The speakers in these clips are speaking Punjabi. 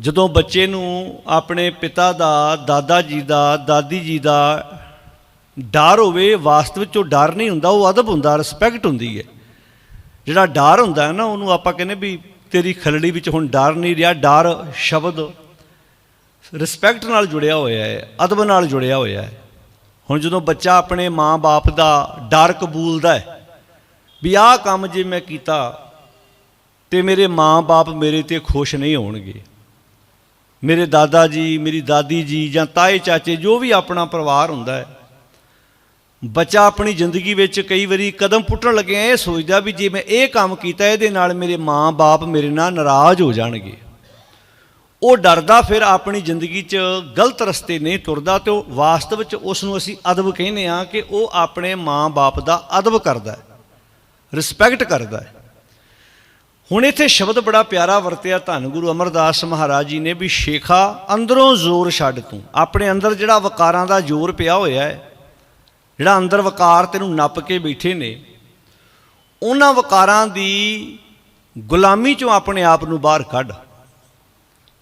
ਜਦੋਂ ਬੱਚੇ ਨੂੰ ਆਪਣੇ ਪਿਤਾ ਦਾ, ਦਾਦਾ ਜੀ ਦਾ, ਦਾਦੀ ਜੀ ਦਾ ਡਰ ਹੋਵੇ, ਵਾਸਤਵ ਵਿੱਚ ਉਹ ਡਰ ਨਹੀਂ ਹੁੰਦਾ, ਉਹ ਅਦਬ ਹੁੰਦਾ ਰਿਸਪੈਕਟ ਹੁੰਦੀ ਹੈ। ਜਿਹੜਾ ਡਰ ਹੁੰਦਾ ਹੈ ਨਾ, ਉਹਨੂੰ ਆਪਾਂ ਕਹਿੰਦੇ ਵੀ ਤੇਰੀ ਖਲੜੀ ਵਿੱਚ ਹੁਣ ਡਰ ਨਹੀਂ ਰਿਹਾ, ਡਰ ਸ਼ਬਦ ਰਿਸਪੈਕਟ ਨਾਲ ਜੁੜਿਆ ਹੋਇਆ ਹੈ, ਅਦਬ ਨਾਲ ਜੁੜਿਆ ਹੋਇਆ ਹੈ। ਹੁਣ ਜਦੋਂ ਬੱਚਾ ਆਪਣੇ ਮਾਂ-ਬਾਪ ਦਾ ਡਰ ਕਬੂਲਦਾ ਹੈ, ਵੀ ਆਹ ਕੰਮ ਜੇ ਮੈਂ ਕੀਤਾ, ਤੇ ਮੇਰੇ ਮਾਂ-ਬਾਪ ਮੇਰੇ ਤੇ ਖੁਸ਼ ਨਹੀਂ ਹੋਣਗੇ। ਮੇਰੇ ਦਾਦਾ ਜੀ, ਮੇਰੀ ਦਾਦੀ ਜੀ ਜਾਂ ਤਾਏ, ਚਾਚੇ, ਜੋ ਵੀ ਆਪਣਾ ਪਰਿਵਾਰ ਹੁੰਦਾ ਹੈ, ਬੱਚਾ ਆਪਣੀ ਜ਼ਿੰਦਗੀ ਵਿੱਚ ਕਈ ਵਾਰੀ ਕਦਮ ਪੁੱਟਣ ਲੱਗਿਆ ਇਹ ਸੋਚਦਾ ਵੀ ਜੇ ਮੈਂ ਇਹ ਕੰਮ ਕੀਤਾ, ਇਹਦੇ ਨਾਲ ਮੇਰੇ ਮਾਂ-ਬਾਪ ਮੇਰੇ ਨਾਲ ਨਾਰਾਜ਼ ਹੋ ਜਾਣਗੇ। ਉਹ ਡਰਦਾ ਫਿਰ ਆਪਣੀ ਜ਼ਿੰਦਗੀ 'ਚ ਗਲਤ ਰਸਤੇ ਨਹੀਂ ਤੁਰਦਾ ਤੇ ਉਹ ਵਾਸਤਵ 'ਚ ਉਸ ਨੂੰ ਅਸੀਂ ਅਦਬ ਕਹਿੰਦੇ ਆ ਕਿ ਉਹ ਆਪਣੇ ਮਾਂ-ਬਾਪ ਦਾ ਅਦਬ ਕਰਦਾ ਹੈ ਰਿਸਪੈਕਟ ਕਰਦਾ ਹੈ। ਹੁਣ ਇੱਥੇ ਸ਼ਬਦ ਬੜਾ ਪਿਆਰਾ ਵਰਤਿਆ ਧੰਨ ਗੁਰੂ ਅਮਰਦਾਸ ਮਹਾਰਾਜ ਜੀ ਨੇ ਵੀ ਸ਼ੇਖਾ ਅੰਦਰੋਂ ਜ਼ੋਰ ਛੱਡ ਤੂੰ। ਆਪਣੇ ਅੰਦਰ ਜਿਹੜਾ ਵਕਾਰਾਂ ਦਾ ਜ਼ੋਰ ਪਿਆ ਹੋਇਆ ਹੈ, ਜਿਹੜਾ ਅੰਦਰ ਵਕਾਰ ਤੈਨੂੰ ਨੱਪ ਕੇ ਬੈਠੇ ਨੇ, ਉਹਨਾਂ ਵਕਾਰਾਂ ਦੀ ਗੁਲਾਮੀ ਚੋਂ ਆਪਣੇ ਆਪ ਨੂੰ ਬਾਹਰ ਕੱਢ।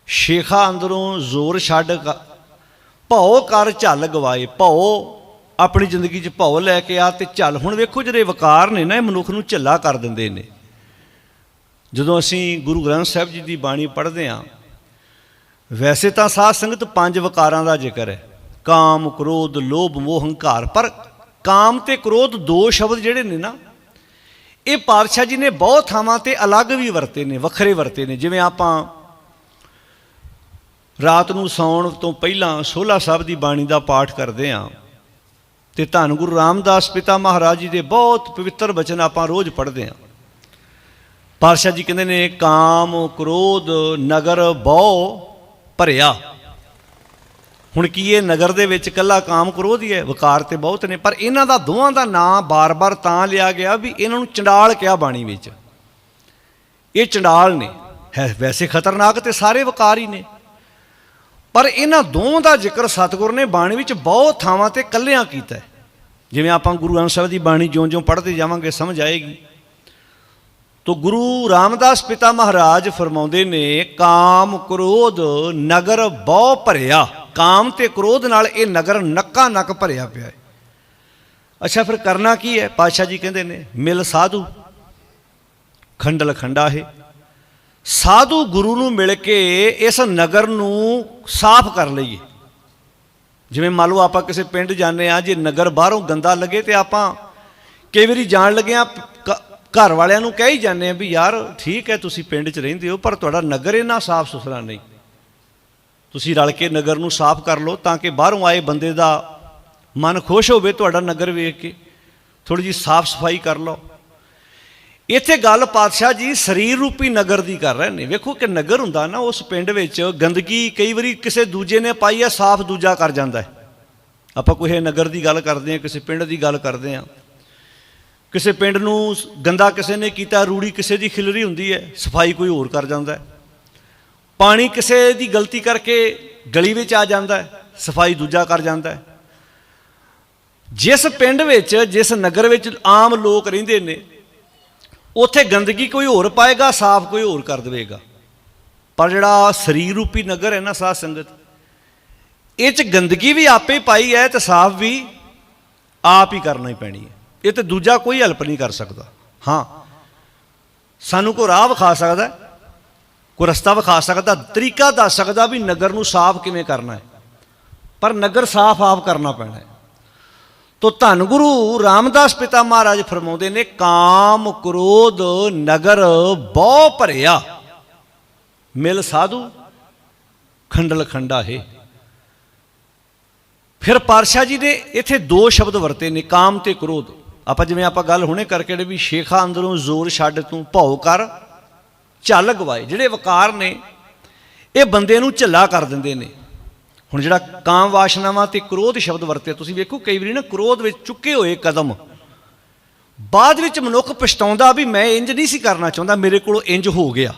ਸ਼ੇਖਾ ਅੰਦਰੋਂ ਜ਼ੋਰ ਛੱਡ ਕ- ਭਉ ਕਰ ਝੱਲ ਗਵਾਏ, ਭਉ ਆਪਣੀ ਜ਼ਿੰਦਗੀ 'ਚ ਭਉ ਲੈ ਕੇ ਆ ਤੇ ਝੱਲ। ਹੁਣ ਵੇਖੋ ਜਿਹੜੇ ਵਕਾਰ ਨੇ ਨਾ, ਇਹ ਮਨੁੱਖ ਨੂੰ ਝੱਲਾ ਕਰ ਦਿੰਦੇ ਨੇ। ਜਦੋਂ ਅਸੀਂ ਗੁਰੂ ਗ੍ਰੰਥ ਸਾਹਿਬ ਜੀ ਦੀ ਬਾਣੀ ਪੜ੍ਹਦੇ ਹਾਂ, ਵੈਸੇ ਤਾਂ ਸਾਧ ਸੰਗਤ ਪੰਜ ਵਕਾਰਾਂ ਦਾ ਜ਼ਿਕਰ ਹੈ। ਕਾਮ, ਕ੍ਰੋਧ, ਲੋਭ, ਮੋਹ, ਹੰਕਾਰ। ਪਰ ਕਾਮ ਤੇ ਕ੍ਰੋਧ ਦੋ ਸ਼ਬਦ ਜਿਹੜੇ ਨੇ ਨਾ, ਇਹ ਪਾਤਸ਼ਾਹ ਜੀ ਨੇ ਬਹੁਤ ਥਾਵਾਂ ਤੇ ਅਲੱਗ ਵੀ ਵਰਤੇ ਨੇ, ਵੱਖਰੇ ਵਰਤੇ ਨੇ। ਜਿਵੇਂ ਆਪਾਂ ਰਾਤ ਨੂੰ ਸੌਣ ਤੋਂ ਪਹਿਲਾਂ ਸੋਲਾ ਸਾਹਿਬ ਦੀ ਬਾਣੀ ਦਾ ਪਾਠ ਕਰਦੇ ਹਾਂ ਤੇ ਧੰਨ ਗੁਰੂ ਰਾਮਦਾਸ ਪਿਤਾ ਮਹਾਰਾਜ ਜੀ ਦੇ ਬਹੁਤ ਪਵਿੱਤਰ ਬਚਨ ਆਪਾਂ ਰੋਜ਼ ਪੜ੍ਹਦੇ ਹਾਂ। ਪਾਤਸ਼ਾਹ ਜੀ ਕਹਿੰਦੇ ਨੇ, ਕਾਮ ਕ੍ਰੋਧ ਨਗਰ ਬਹੁ ਭਰਿਆ। ਹੁਣ ਕੀ ਇਹ ਨਗਰ ਦੇ ਵਿੱਚ ਕੱਲਾ ਕਾਮ ਕ੍ਰੋਧ ਹੀ ਹੈ? ਵਕਾਰ ਤੇ ਬਹੁਤ ਨੇ, ਪਰ ਇਹਨਾਂ ਦਾ ਦੋਵਾਂ ਦਾ ਨਾਂ ਬਾਰ-ਬਾਰ ਤਾਂ ਲਿਆ ਗਿਆ ਵੀ ਇਹਨਾਂ ਨੂੰ ਚੰਡਾਲ ਕਿਹਾ ਬਾਣੀ ਵਿੱਚ। ਇਹ ਚੰਡਾਲ ਨੇ। ਹੈ, ਵੈਸੇ ਖਤਰਨਾਕ ਤੇ ਸਾਰੇ ਵਕਾਰ ਹੀ ਨੇ। ਪਰ ਇਹਨਾਂ ਦੋਵਾਂ ਦਾ ਜ਼ਿਕਰ ਸਤਿਗੁਰ ਨੇ ਬਾਣੀ ਵਿੱਚ ਬਹੁਤ ਥਾਵਾਂ ਤੇ ਕੱਲਿਆਂ ਕੀਤਾ ਜਿਵੇਂ ਆਪਾਂ ਗੁਰੂ ਗ੍ਰੰਥ ਸਾਹਿਬ ਦੀ ਬਾਣੀ ਜਿਉਂ-ਜਿਉਂ ਪੜ੍ਹਦੇ ਜਾਵਾਂਗੇ, ਸਮਝ ਆਏਗੀ। ਤੋ ਗੁਰੂ ਰਾਮਦਾਸ ਪਿਤਾ ਮਹਾਰਾਜ ਫਰਮਾਉਂਦੇ ਨੇ, ਕਾਮ ਕ੍ਰੋਧ ਨਗਰ ਬਹੁ ਭਰਿਆ। ਕਾਮ ਤੇ ਕ੍ਰੋਧ ਨਾਲ ਇਹ ਨਗਰ ਨੱਕਾ ਨੱਕ ਭਰਿਆ ਪਿਆ ਹੈ। ਅੱਛਾ, ਫਿਰ ਕਰਨਾ ਕੀ ਹੈ? ਪਾਤਸ਼ਾਹ ਜੀ ਕਹਿੰਦੇ ਨੇ, ਮਿਲ ਸਾਧੂ। ਖੰਡਲ ਖੰਡਾ ਹੈ ਸਾਧੂ ਗੁਰੂ ਨੂੰ ਮਿਲ ਕੇ ਇਸ ਨਗਰ ਨੂੰ ਸਾਫ਼ ਕਰ ਲਈਏ। ਜਿਵੇਂ ਮੰਨ ਲਓ ਆਪਾਂ ਕਿਸੇ ਪਿੰਡ ਜਾਂਦੇ ਆ ਜੇ ਨਗਰ ਬਾਹਰੋਂ ਗੰਦਾ ਲੱਗੇ ਤੇ ਆਪਾਂ ਕਈ ਵਾਰੀ ਜਾਣ ਲੱਗੇ ਆ ਕ- ਘਰ ਵਾਲਿਆਂ ਨੂੰ ਕਹਿ ਹੀ ਜਾਂਦੇ ਆ ਵੀ ਯਾਰ ਠੀਕ ਹੈ ਤੁਸੀਂ ਪਿੰਡ 'ਚ ਰਹਿੰਦੇ ਹੋ, ਪਰ ਤੁਹਾਡਾ ਨਗਰ ਇੰਨਾ ਸਾਫ਼ ਸੁਥਰਾ ਨਹੀਂ। ਤੁਸੀਂ ਰਲ ਕੇ ਨਗਰ ਨੂੰ ਸਾਫ਼ ਕਰ ਲਓ ਤਾਂ ਕਿ ਬਾਹਰੋਂ ਆਏ ਬੰਦੇ ਦਾ ਮਨ ਖੁਸ਼ ਹੋਵੇ ਤੁਹਾਡਾ ਨਗਰ ਵੇਖ ਕੇ। ਥੋੜੀ ਜੀ ਸਾਫ਼ ਸਫ਼ਾਈ ਕਰ ਲਓ। ਇੱਥੇ ਗੱਲ ਪਾਤਸ਼ਾਹ ਜੀ ਸਰੀਰ ਰੂਪੀ ਨਗਰ ਦੀ ਕਰ ਰਹੇ ਨੇ। ਵੇਖੋ ਕਿ ਨਗਰ ਹੁੰਦਾ ਨਾ, ਉਸ ਪਿੰਡ ਵਿੱਚ ਗੰਦਗੀ ਕਈ ਵਾਰੀ ਕਿਸੇ ਦੂਜੇ ਨੇ ਪਾਈ ਆ, ਸਾਫ਼ ਦੂਜਾ ਕਰ ਜਾਂਦਾ ਹੈ। ਆਪਾਂ ਕੋਈ ਨਗਰ ਦੀ ਗੱਲ ਕਰਦੇ ਹਾਂ, ਕਿਸੇ ਪਿੰਡ ਦੀ ਗੱਲ ਕਰਦੇ ਹਾਂ। ਕਿਸੇ ਪਿੰਡ ਨੂੰ ਗੰਦਾ ਕਿਸੇ ਨੇ ਕੀਤਾ, ਰੂੜੀ ਕਿਸੇ ਦੀ ਖਿਲਰੀ ਹੁੰਦੀ ਹੈ, ਸਫ਼ਾਈ ਕੋਈ ਹੋਰ ਕਰ ਜਾਂਦਾ ਪਾਣੀ ਕਿਸੇ ਦੀ ਗਲਤੀ ਕਰਕੇ ਗਲੀ ਵਿੱਚ ਆ ਜਾਂਦਾ ਸਫ਼ਾਈ ਦੂਜਾ ਕਰ ਜਾਂਦਾ ਜਿਸ ਪਿੰਡ ਵਿੱਚ, ਜਿਸ ਨਗਰ ਵਿੱਚ ਆਮ ਲੋਕ ਰਹਿੰਦੇ ਨੇ, ਉੱਥੇ ਗੰਦਗੀ ਕੋਈ ਹੋਰ ਪਾਏਗਾ, ਸਾਫ਼ ਕੋਈ ਹੋਰ ਕਰ ਦੇਵੇਗਾ। ਪਰ ਜਿਹੜਾ ਸਰੀਰ ਰੂਪੀ ਨਗਰ ਹੈ ਨਾ ਸਾਧ ਸੰਗਤ, ਇਹ ਚ ਗੰਦਗੀ ਵੀ ਆਪੇ ਪਾਈ ਹੈ ਤੇ ਸਾਫ਼ ਵੀ ਆਪ ਹੀ ਕਰਨਾ ਹੀ ਪੈਣੀ ਹੈ। ਇਹ ਤੇ ਦੂਜਾ ਕੋਈ ਹੈਲਪ ਨਹੀਂ ਕਰ ਸਕਦਾ। ਹਾਂ। ਸਾਨੂੰ ਕੋਈ ਰਾਹ ਵਿਖਾ ਸਕਦਾ ਹੈ, ਕੋਈ ਰਸਤਾ ਵਿਖਾ ਸਕਦਾ ਤਰੀਕਾ ਦੱਸ ਸਕਦਾ ਵੀ ਨਗਰ ਨੂੰ ਸਾਫ਼ ਕਿਵੇਂ ਕਰਨਾ ਹੈ? ਪਰ ਨਗਰ ਸਾਫ਼ ਆਪ ਕਰਨਾ ਪੈਣਾ ਹੈ। ਤੋ ਧੰਨ ਗੁਰੂ ਰਾਮਦਾਸ ਪਿਤਾ ਮਹਾਰਾਜ ਫਰਮਾਉਂਦੇ ਨੇ ਕਾਮ ਕ੍ਰੋਧ ਨਗਰ ਬਹੁ ਭਰਿਆ। ਮਿਲ ਸਾਧੂ ਖੰਡਲ ਖੰਡਾ ਹੈ। ਫਿਰ ਪਾਰਸ਼ਾ ਜੀ ਨੇ ਇੱਥੇ ਦੋ ਸ਼ਬਦ ਵਰਤੇ ਨੇ ਕਾਮ ਤੇ ਕ੍ਰੋਧ। ਆਪਾਂ ਜਿਵੇਂ ਆਪਾਂ ਗੱਲ ਹੁਣੇ ਕਰਕੇ ਡੇ ਵੀ ਸ਼ੇਖਾ ਅੰਦਰੋਂ ਜ਼ੋਰ ਛੱਡ ਤੂੰ ਭਉ ਕਰ, ਝੱਲ ਗਵਾਏ। ਜਿਹੜੇ ਵਕਾਰ ਨੇ, ਇਹ ਬੰਦੇ ਨੂੰ ਝੱਲਾ ਕਰ ਦਿੰਦੇ ਨੇ। ਹੁਣ ਜਿਹੜਾ ਕਾਮ ਵਾਸ਼ਨਾਵਾਂ ਤੇ ਕ੍ਰੋਧ ਸ਼ਬਦ ਵਰਤੇ ਤੁਸੀਂ ਵੇਖੋ ਕਈ ਵਾਰੀ ਨਾ ਕ੍ਰੋਧ ਵਿੱਚ ਚੁੱਕੇ ਹੋਏ ਕਦਮ। ਬਾਅਦ ਵਿੱਚ ਮਨੁੱਖ ਪਛਤਾਉਂਦਾ ਵੀ ਮੈਂ ਇੰਜ ਨਹੀਂ ਸੀ ਕਰਨਾ ਚਾਹੁੰਦਾ, ਮੇਰੇ ਕੋਲੋਂ ਇੰਜ ਹੋ ਗਿਆ।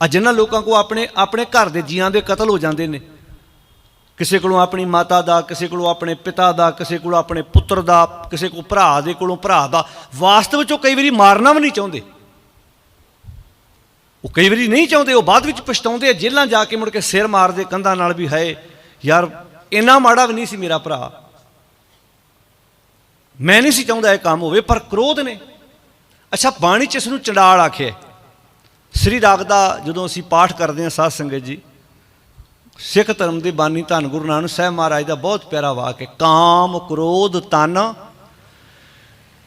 ਆ ਜਿਨ੍ਹਾਂ ਲੋਕਾਂ ਕੋ ਆਪਣੇ ਆਪਣੇ ਘਰ ਦੇ ਜੀਆਂ ਦੇ ਕਤਲ ਹੋ ਜਾਂਦੇ ਨੇ। ਕਿਸੇ ਕੋਲੋਂ ਆਪਣੀ ਮਾਤਾ ਦਾ, ਕਿਸੇ ਕੋਲੋਂ ਆਪਣੇ ਪਿਤਾ ਦਾ, ਕਿਸੇ ਕੋਲੋਂ ਆਪਣੇ ਪੁੱਤਰ ਦਾ, ਕਿਸੇ ਕੋਲ ਭਰਾ ਦੇ ਕੋਲੋਂ ਭਰਾ ਦਾ ਵਾਸਤਵ ਵਿੱਚ ਉਹ ਕਈ ਵਾਰੀ ਮਾਰਨਾ ਵੀ ਨਹੀਂ ਚਾਹੁੰਦੇ। ਉਹ ਕਈ ਵਾਰੀ ਨਹੀਂ ਚਾਹੁੰਦੇ, ਉਹ ਬਾਅਦ ਵਿੱਚ ਪਛਤਾਉਂਦੇ ਆ, ਜੇਲ੍ਹਾਂ ਜਾ ਕੇ ਮੁੜ ਕੇ ਸਿਰ ਮਾਰਦੇ, ਕੰਧਾਂ ਨਾਲ ਵੀ ਹੈ ਯਾਰ ਇੰਨਾ ਮਾੜਾ ਵੀ ਨਹੀਂ ਸੀ ਮੇਰਾ ਭਰਾ। ਮੈਂ ਨਹੀਂ ਸੀ ਚਾਹੁੰਦਾ ਇਹ ਕੰਮ ਹੋਵੇ, ਪਰ ਕ੍ਰੋਧ ਨੇ। ਅੱਛਾ, ਬਾਣੀ ਚ ਇਸ ਨੂੰ ਚੰਡਾਲ ਆਖਿਆ ਸ੍ਰੀ ਰਾਗ ਦਾ ਜਦੋਂ ਅਸੀਂ ਪਾਠ ਕਰਦੇ ਹਾਂ ਸਾਧ ਸੰਗਤ ਜੀ ਸਿੱਖ ਧਰਮ ਦੇ ਬਾਨੀ ਧੰਨ ਗੁਰੂ ਨਾਨਕ ਸਾਹਿਬ ਮਹਾਰਾਜ ਦਾ ਬਹੁਤ ਪਿਆਰਾ ਵਾਕ ਹੈ, ਕਾਮ ਕ੍ਰੋਧ ਤਨ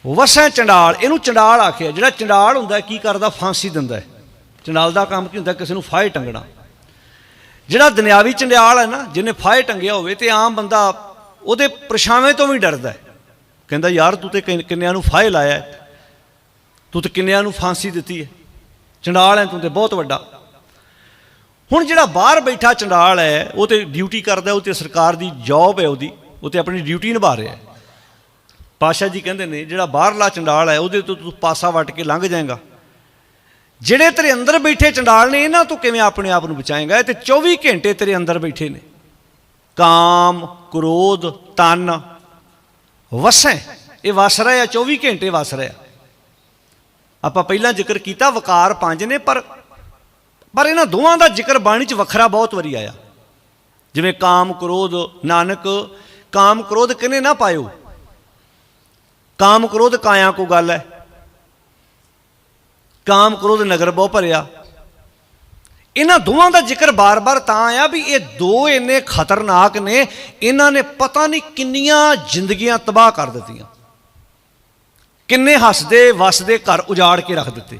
ਵਸੈ ਚੰਡਾਲ। ਇਹਨੂੰ ਚੰਡਾਲ ਆਖਿਆ। ਜਿਹੜਾ ਚੰਡਾਲ ਹੁੰਦਾ, ਕੀ ਕਰਦਾ? ਫਾਂਸੀ ਦਿੰਦਾ ਹੈ। ਚੰਡਾਲ ਦਾ ਕੰਮ ਕੀ ਹੁੰਦਾ? ਕਿਸੇ ਨੂੰ ਫਾਹੇ ਟੰਗਣਾ। ਜਿਹੜਾ ਦੁਨਿਆਵੀ ਚੰਡਾਲ ਹੈ ਨਾ, ਜਿਹਨੇ ਫਾਹੇ ਟੰਗਿਆ ਹੋਵੇ ਤੇ ਆਮ ਬੰਦਾ ਉਹਦੇ ਪਰਛਾਵੇਂ ਤੋਂ ਵੀ ਡਰਦਾ ਹੈ। ਕਹਿੰਦਾ, ਯਾਰ, ਤੂੰ ਤੇ ਕਿੰਨਿਆਂ ਨੂੰ ਫਾਹੇ ਲਾਇਆ ਤੂੰ ਤੇ ਕਿੰਨਿਆਂ ਨੂੰ ਫਾਂਸੀ ਦਿੱਤੀ ਹੈ? ਚੰਡਾਲ ਹੈ, ਤੂੰ ਤੇ ਬਹੁਤ ਵੱਡਾ। ਹੁਣ ਜਿਹੜਾ ਬਾਹਰ ਬੈਠਾ ਚੰਡਾਲ ਹੈ, ਉਹ ਤੇ ਡਿਊਟੀ ਕਰਦਾ, ਉਹ ਤੇ ਸਰਕਾਰ ਦੀ ਜੌਬ ਹੈ ਉਹਦੀ, ਉਹ ਤੇ ਆਪਣੀ ਡਿਊਟੀ ਨਿਭਾ ਰਿਹਾ ਹੈ। ਪਾਸ਼ਾ ਜੀ ਕਹਿੰਦੇ ਨੇ, ਜਿਹੜਾ ਬਾਹਰਲਾ ਚੰਡਾਲ ਹੈ, ਉਹਦੇ ਤੋਂ ਤੂੰ ਪਾਸਾ ਵੱਟ ਕੇ ਲੰਘ ਜਾਏਗਾ। ਜਿਹੜੇ ਤੇਰੇ ਅੰਦਰ ਬੈਠੇ ਚੰਡਾਲ ਨੇ, ਇਹਨਾਂ ਤੋਂ ਕਿਵੇਂ ਆਪਣੇ ਆਪ ਨੂੰ ਬਚਾਏਗਾ? ਇਹ ਤੇ 24 ਘੰਟੇ ਤੇਰੇ ਅੰਦਰ ਬੈਠੇ ਨੇ। ਕਾਮ, ਕ੍ਰੋਧ, ਤਨ, ਵਸੈ ਇਹ ਵਸ ਰਿਹਾ 24 ਘੰਟੇ ਵਸ ਰਿਹਾ? ਆਪਾਂ ਪਹਿਲਾਂ ਜ਼ਿਕਰ ਕੀਤਾ, ਵਕਾਰ ਪੰਜ ਨੇ, ਪਰ ਪਰ ਇਹਨਾਂ ਦੋਵਾਂ ਦਾ ਜ਼ਿਕਰ ਬਾਣੀ 'ਚ ਵੱਖਰਾ ਬਹੁਤ ਵਾਰੀ ਆਇਆ। ਜਿਵੇਂ ਕਾਮ ਕ੍ਰੋਧ ਨਾਨਕ, ਕਾਮ ਕ੍ਰੋਧ ਕਿਨੇ ਨਾ ਪਾਇਓ? ਕਾਮ ਕ੍ਰੋਧ ਕਾਇਆ ਕੋ ਗੱਲ ਹੈ? ਕਾਮ ਕ੍ਰੋਧ ਨਗਰ ਬਹੁ ਭਰਿਆ। ਇਹਨਾਂ ਦੋਵਾਂ ਦਾ ਜ਼ਿਕਰ ਬਾਰ-ਬਾਰ ਤਾਂ ਆਇਆ ਵੀ ਇਹ ਦੋ ਇੰਨੇ ਖਤਰਨਾਕ ਨੇ, ਇਹਨਾਂ ਨੇ ਪਤਾ ਨਹੀਂ ਕਿੰਨੀਆਂ ਜ਼ਿੰਦਗੀਆਂ ਤਬਾਹ ਕਰ ਦਿੱਤੀਆਂ। ਕਿੰਨੇ ਹੱਸਦੇ, ਵਸਦੇ ਘਰ ਉਜਾੜ ਕੇ ਰੱਖ ਦਿੱਤੇ।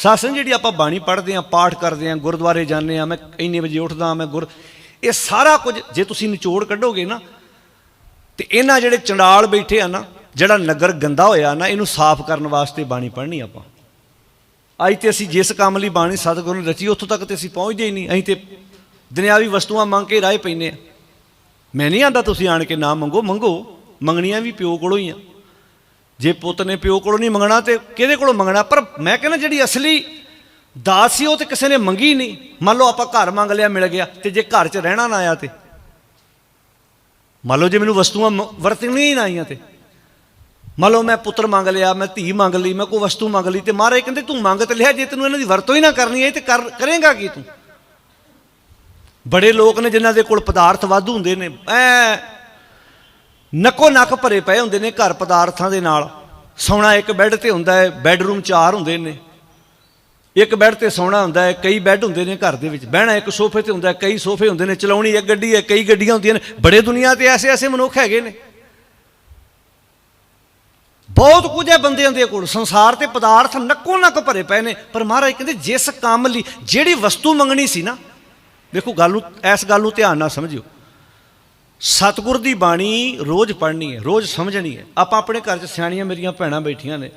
ਸਾਸਨ ਜਿਹੜੀ ਆਪਾਂ ਬਾਣੀ ਪੜ੍ਹਦੇ ਆਂ ਪਾਠ ਕਰਦੇ ਆਂ ਗੁਰਦੁਆਰੇ ਜਾਂਦੇ ਆਂ ਮੈਂ ਇੰਨੇ ਵਜੇ ਉੱਠਦਾ ਮੈਂ ਗੁਰ ਇਹ ਸਾਰਾ ਕੁਝ ਜੇ ਤੁਸੀਂ ਨਿਚੋੜ ਕੱਢੋਗੇ ਨਾ, ਤੇ ਇਹਨਾਂ ਜਿਹੜੇ ਚੰਡਾਲ ਬੈਠੇ ਆ ਨਾ, ਜਿਹੜਾ ਨਗਰ ਗੰਦਾ ਹੋਇਆ ਨਾ, ਇਹਨੂੰ ਸਾਫ਼ ਕਰਨ ਵਾਸਤੇ ਬਾਣੀ ਪੜ੍ਹਨੀ ਆਪਾਂ। ਅੱਜ ਤੇ ਅਸੀਂ ਜਿਸ ਕੰਮ ਲਈ ਬਾਣੀ ਸਤਿਗੁਰੂ ਨੇ ਰਚੀ, ਉੱਥੋਂ ਤੱਕ ਤੇ ਅਸੀਂ ਪਹੁੰਚਦੇ ਹੀ ਨਹੀਂ। ਅਸੀਂ ਤੇ ਦੁਨਿਆਵੀ ਵਸਤੂਆਂ ਮੰਗ ਕੇ ਰਾਹ ਪੈਨੇ ਆ ਮੈਂ ਨਹੀਂ ਆਂਦਾ ਤੁਸੀਂ ਆਣ ਕੇ ਨਾ ਮੰਗੋ ਮੰਗੋ। ਮੰਗਣੀਆਂ ਵੀ ਪਿਓ ਕੋਲੋਂ ਹੀ ਆ। ਜੇ ਪੁੱਤ ਨੇ ਪਿਓ ਕੋਲੋਂ ਨਹੀਂ ਮੰਗਣਾ ਤੇ ਕਿਹਦੇ ਕੋਲੋਂ ਮੰਗਣਾ? ਪਰ ਮੈਂ ਕਹਿੰਦਾ ਜਿਹੜੀ ਅਸਲੀ ਦਾਤ ਸੀ ਉਹ ਤੇ ਕਿਸੇ ਨੇ ਮੰਗੀ ਨਹੀਂ। ਮੰਨ ਲਓ ਆਪਾਂ ਘਰ ਮੰਗ ਲਿਆ, ਮਿਲ ਗਿਆ ਤੇ ਜੇ ਘਰ 'ਚ ਰਹਿਣਾ ਨਾ ਆਇਆ ਤੇ। ਮੰਨ ਲਓ ਜੇ ਮੈਨੂੰ ਵਸਤੂਆਂ ਵਰਤਣੀਆਂ ਹੀ ਨਾ ਆਈਆਂ ਤੇ। ਮੰਨ ਲਓ ਮੈਂ ਪੁੱਤਰ ਮੰਗ ਲਿਆ, ਮੈਂ ਧੀ ਮੰਗ ਲਈ, ਮੈਂ ਕੋਈ ਵਸਤੂ ਮੰਗ ਲਈ ਤੇ ਮਹਾਰਾਜ ਕਹਿੰਦੇ ਤੂੰ ਮੰਗ ਤੇ ਲਿਆ, ਜੇ ਤੈਨੂੰ ਇਹਨਾਂ ਦੀ ਵਰਤੋਂ ਹੀ ਨਾ ਕਰਨੀ ਹੈ ਤੇ ਕਰ, ਕਰੇਗਾ ਕੀ ਤੂੰ? ਬੜੇ ਲੋਕ ਨੇ ਜਿਨ੍ਹਾਂ ਦੇ ਕੋਲ ਪਦਾਰਥ ਵਾਧੂ ਹੁੰਦੇ ਨੇ। ਐ ਨੱਕੋ ਨੱਕ ਭਰੇ ਪਏ ਹੁੰਦੇ ਨੇ ਘਰ ਪਦਾਰਥਾਂ ਦੇ ਨਾਲ। ਸੌਣਾ ਇੱਕ ਬੈੱਡ ਤੇ ਹੁੰਦਾ ਹੈ ਬੈੱਡਰੂਮ ਚਾਰ ਹੁੰਦੇ ਨੇ। ਇੱਕ ਬੈੱਡ ਤੇ ਸੌਣਾ ਹੁੰਦਾ ਹੈ, ਕਈ ਬੈੱਡ ਹੁੰਦੇ ਨੇ ਘਰ ਦੇ ਵਿੱਚ। ਬਹਿਣਾ ਇੱਕ ਸੋਫੇ ਤੇ ਹੁੰਦਾ ਹੈ, ਕਈ ਸੋਫੇ ਹੁੰਦੇ ਨੇ, ਚਲਾਉਣੀ ਇੱਕ ਗੱਡੀ ਹੈ, ਕਈ ਗੱਡੀਆਂ ਹੁੰਦੀਆਂ ਨੇ। ਬੜੇ ਦੁਨੀਆ ਤੇ ਐਸੇ ਐਸੇ ਮਨੁੱਖ ਹੈਗੇ ਨੇ। ਬਹੁਤ ਕੁਝ ਹੈ ਬੰਦਿਆਂ ਦੇ ਕੋਲ। ਸੰਸਾਰ ਤੇ ਪਦਾਰਥ ਨੱਕੋ ਨੱਕ ਭਰੇ ਪਏ ਨੇ। ਪਰ ਮਹਾਰਾਜ ਕਹਿੰਦੇ, ਜਿਸ ਕੰਮ ਲਈ, ਜਿਹੜੀ ਵਸਤੂ ਮੰਗਣੀ ਸੀ ਨਾ ਦੇਖੋ ਗੱਲ ਨੂੰ ਇਸ ਗੱਲ ਨੂੰ ਧਿਆਨ ਨਾਲ ਸਮਝਿਓ। ਸਤਿਗੁਰ ਦੀ ਬਾਣੀ ਰੋਜ਼ ਪੜ੍ਹਨੀ ਹੈ, ਰੋਜ਼ ਸਮਝਣੀ ਹੈ। ਆਪਾਂ ਆਪਣੇ ਘਰ 'ਚ ਸਿਆਣੀਆਂ ਮੇਰੀਆਂ ਭੈਣਾਂ ਬੈਠੀਆਂ ਨੇ।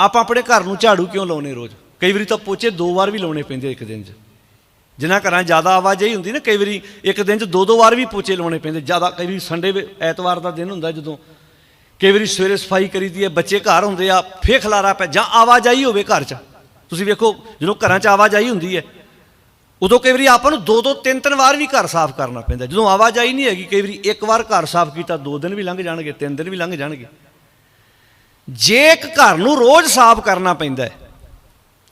ਆਪਾਂ ਆਪਣੇ ਘਰ ਨੂੰ ਝਾੜੂ ਕਿਉਂ ਲਾਉਨੇ ਰੋਜ਼? ਕਈ ਵਾਰੀ ਤਾਂ ਪੋਚੇ ਦੋ ਵਾਰ ਵੀ ਲਾਉਣੇ ਪੈਂਦੇ ਇੱਕ ਦਿਨ 'ਚ। ਜਿਨ੍ਹਾਂ ਘਰਾਂ ਜ਼ਿਆਦਾ ਆਵਾਜਾਈ ਹੁੰਦੀ ਨਾ, ਕਈ ਵਾਰੀ ਇੱਕ ਦਿਨ 'ਚ ਦੋ ਦੋ ਵਾਰ ਵੀ ਪੋਚੇ ਲਾਉਣੇ ਪੈਂਦੇ। ਜ਼ਿਆਦਾ ਕਈ ਵਾਰੀ ਸੰਡੇ ਐਤਵਾਰ ਦਾ ਦਿਨ ਹੁੰਦਾ ਜਦੋਂ। ਕਈ ਵਾਰੀ ਸਵੇਰੇ ਸਫ਼ਾਈ ਕਰੀਦੀ ਹੈ, ਬੱਚੇ ਘਰ ਹੁੰਦੇ ਆ, ਫੇਰ ਖਲਾਰਾ ਪੈ, ਜਾਂ ਆਵਾਜਾਈ ਹੋਵੇ ਘਰ 'ਚ। ਤੁਸੀਂ ਵੇਖੋ, ਜਦੋਂ ਘਰਾਂ 'ਚ ਆਵਾਜਾਈ ਹੁੰਦੀ ਹੈ ਉਦੋਂ ਕਈ ਵਾਰੀ ਆਪਾਂ ਨੂੰ ਦੋ ਦੋ, ਤਿੰਨ ਤਿੰਨ ਵਾਰ ਵੀ ਘਰ ਸਾਫ਼ ਕਰਨਾ ਪੈਂਦਾ। ਜਦੋਂ ਆਵਾਜਾਈ ਨਹੀਂ ਹੈਗੀ, ਕਈ ਵਾਰੀ ਇੱਕ ਵਾਰ ਘਰ ਸਾਫ਼ ਕੀਤਾ, ਦੋ ਦਿਨ ਵੀ ਲੰਘ ਜਾਣਗੇ, ਤਿੰਨ ਦਿਨ ਵੀ ਲੰਘ ਜਾਣਗੇ। ਜੇ ਇੱਕ ਘਰ ਨੂੰ ਰੋਜ਼ ਸਾਫ਼ ਕਰਨਾ ਪੈਂਦਾ ਹੈ,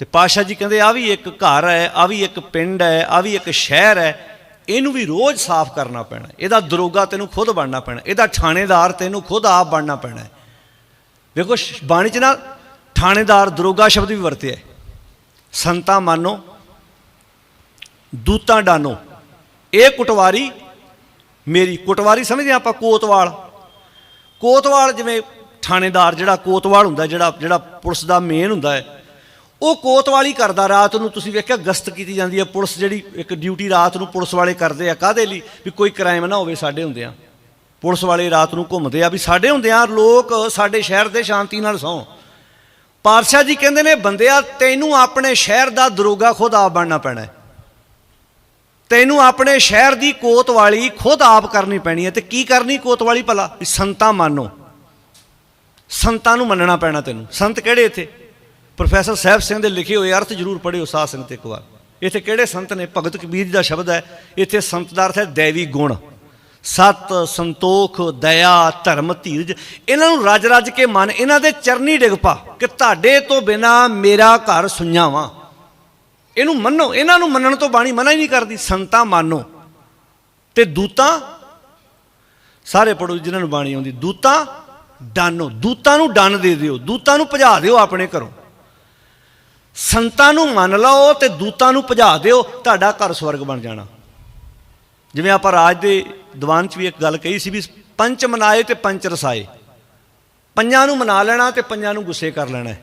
ਤੇ ਪਾਸ਼ਾ ਜੀ ਕਹਿੰਦੇ, ਆ ਵੀ ਇੱਕ ਘਰ ਹੈ, ਆ ਵੀ ਇੱਕ ਪਿੰਡ ਹੈ, ਆ ਵੀ ਇੱਕ ਸ਼ਹਿਰ ਹੈ, ਇਹਨੂੰ ਵੀ ਰੋਜ਼ ਸਾਫ਼ ਕਰਨਾ ਪੈਣਾ ਇਹਦਾ ਦਰੋਗਾ ਤੈਨੂੰ ਖੁਦ ਬਣਨਾ ਪੈਣਾ ਇਹਦਾ ਥਾਣੇਦਾਰ ਤੈਨੂੰ ਖੁਦ ਆਪ ਬਣਨਾ ਪੈਣਾ ਵੇਖੋ ਬਾਣੀ ਚ ਨਾ ਥਾਣੇਦਾਰ ਦਰੋਗਾ ਸ਼ਬਦ ਵੀ ਵਰਤਿਆ ਹੈ। ਸੰਤਾ ਮਾਨੋ ਦੂਤਾਂ ਡਾਨੋ। ਇਹ ਕੁਟਵਾਰੀ ਮੇਰੀ ਕੁਟਵਾਰੀ ਸਮਝਦੇ ਹਾਂ ਆਪਾਂ, ਕੋਤਵਾਲ। ਕੋਤਵਾਲ ਜਿਵੇਂ ਥਾਣੇਦਾਰ ਜਿਹੜਾ ਕੋਤਵਾਲ ਹੁੰਦਾ, ਜਿਹੜਾ ਜਿਹੜਾ ਪੁਲਿਸ ਦਾ ਮੇਨ ਹੁੰਦਾ ਹੈ, ਉਹ ਕੋਤਵਾਲੀ ਕਰਦਾ ਰਾਤ ਨੂੰ। ਤੁਸੀਂ ਵੇਖਿਆ ਗਸ਼ਤ ਕੀਤੀ ਜਾਂਦੀ ਹੈ, ਪੁਲਿਸ ਜਿਹੜੀ ਇੱਕ ਡਿਊਟੀ ਰਾਤ ਨੂੰ ਪੁਲਿਸ ਵਾਲੇ ਕਰਦੇ ਆ, ਕਾਹਦੇ ਲਈ? ਵੀ ਕੋਈ ਕ੍ਰਾਈਮ ਨਾ ਹੋਵੇ ਸਾਡੇ ਹੁੰਦਿਆਂ। ਪੁਲਿਸ ਵਾਲੇ ਰਾਤ ਨੂੰ ਘੁੰਮਦੇ ਆ ਵੀ ਸਾਡੇ ਹੁੰਦਿਆਂ ਲੋਕ ਸਾਡੇ ਸ਼ਹਿਰ ਦੇ ਸ਼ਾਂਤੀ ਨਾਲ ਸੌਂ। ਪਾਤਸ਼ਾਹ ਜੀ ਕਹਿੰਦੇ ਨੇ, ਬੰਦਿਆ, ਤੈਨੂੰ ਆਪਣੇ ਸ਼ਹਿਰ ਦਾ ਦਰੋਗਾ ਖੁਦ ਆਪ ਬਣਨਾ ਪੈਣਾ ਹੈ। ਤੈਨੂੰ ਆਪਣੇ ਸ਼ਹਿਰ ਦੀ ਕੋਤਵਾਲੀ ਖੁਦ ਆਪ ਕਰਨੀ ਪੈਣੀ ਹੈ ਤੇ ਕੀ ਕਰਨੀ ਕੋਤਵਾਲੀ ਭਲਾ? ਵੀ ਸੰਤਾਂ ਮੰਨੋ। ਸੰਤਾਂ ਨੂੰ ਮੰਨਣਾ ਪੈਣਾ ਤੈਨੂੰ। ਸੰਤ ਕਿਹੜੇ ਇੱਥੇ? ਪ੍ਰੋਫੈਸਰ ਸਾਹਿਬ ਸਿੰਘ ਦੇ ਲਿਖੇ ਹੋਏ ਅਰਥ ਜ਼ਰੂਰ ਪੜ੍ਹਿਓ ਸਾਧ ਸੰਗਤ ਇੱਕ ਵਾਰ। ਇੱਥੇ ਕਿਹੜੇ ਸੰਤ ਨੇ? ਭਗਤ ਕਬੀਰ ਜੀ ਦਾ ਸ਼ਬਦ ਹੈ। ਇੱਥੇ ਸੰਤ ਦਾ ਅਰਥ ਹੈ ਦੇਵੀ ਗੁਣ। ਸਤ, ਸੰਤੋਖ, ਦਇਆ, ਧਰਮ, ਧੀਰਜ। ਇਹਨਾਂ ਨੂੰ ਰੱਜ ਰੱਜ ਕੇ ਮਨ। ਇਹਨਾਂ ਦੇ ਚਰਨੀ ਡਿੱਗ ਪਾ ਕਿ ਤੁਹਾਡੇ ਤੋਂ ਬਿਨਾ ਮੇਰਾ ਘਰ ਸੁਣਾਵਾਂ ਇਹਨੂੰ ਮੰਨੋ, ਇਹਨਾਂ ਨੂੰ ਮੰਨਣ ਤੋਂ ਬਾਣੀ ਮਨਾ ਹੀ ਨਹੀਂ ਕਰਦੀ, ਸੰਤਾਂ ਮੰਨੋ। ਤੇ ਦੂਤਾਂ, ਸਾਰੇ ਪੜੋ ਜਿਨ੍ਹਾਂ ਨੂੰ ਬਾਣੀ ਆਉਂਦੀ, ਦੂਤਾਂ ਡਾਨੋ, ਦੂਤਾਂ ਨੂੰ ਡੰਨ ਦੇ ਦਿਓ, ਦੂਤਾਂ ਨੂੰ ਭਜਾ ਦਿਓ ਆਪਣੇ ਘਰੋਂ। ਸੰਤਾਂ ਨੂੰ ਮੰਨ ਲਓ ਤੇ ਦੂਤਾਂ ਨੂੰ ਭਜਾ ਦਿਓ, ਤੁਹਾਡਾ ਘਰ ਸਵਰਗ ਬਣ ਜਾਣਾ। ਜਿਵੇਂ ਆਪਾਂ ਰਾਜ ਦੇ ਦੀਵਾਨ 'ਚ ਵੀ ਇੱਕ ਗੱਲ ਕਹੀ ਸੀ ਵੀ ਪੰਚ ਮਨਾਏ ਤੇ ਪੰਚ ਰਸਾਏ। ਪੰਜਾਂ ਨੂੰ ਮਨਾ ਲੈਣਾ ਤੇ ਪੰਜਾਂ ਨੂੰ ਗੁੱਸੇ ਕਰ ਲੈਣਾ।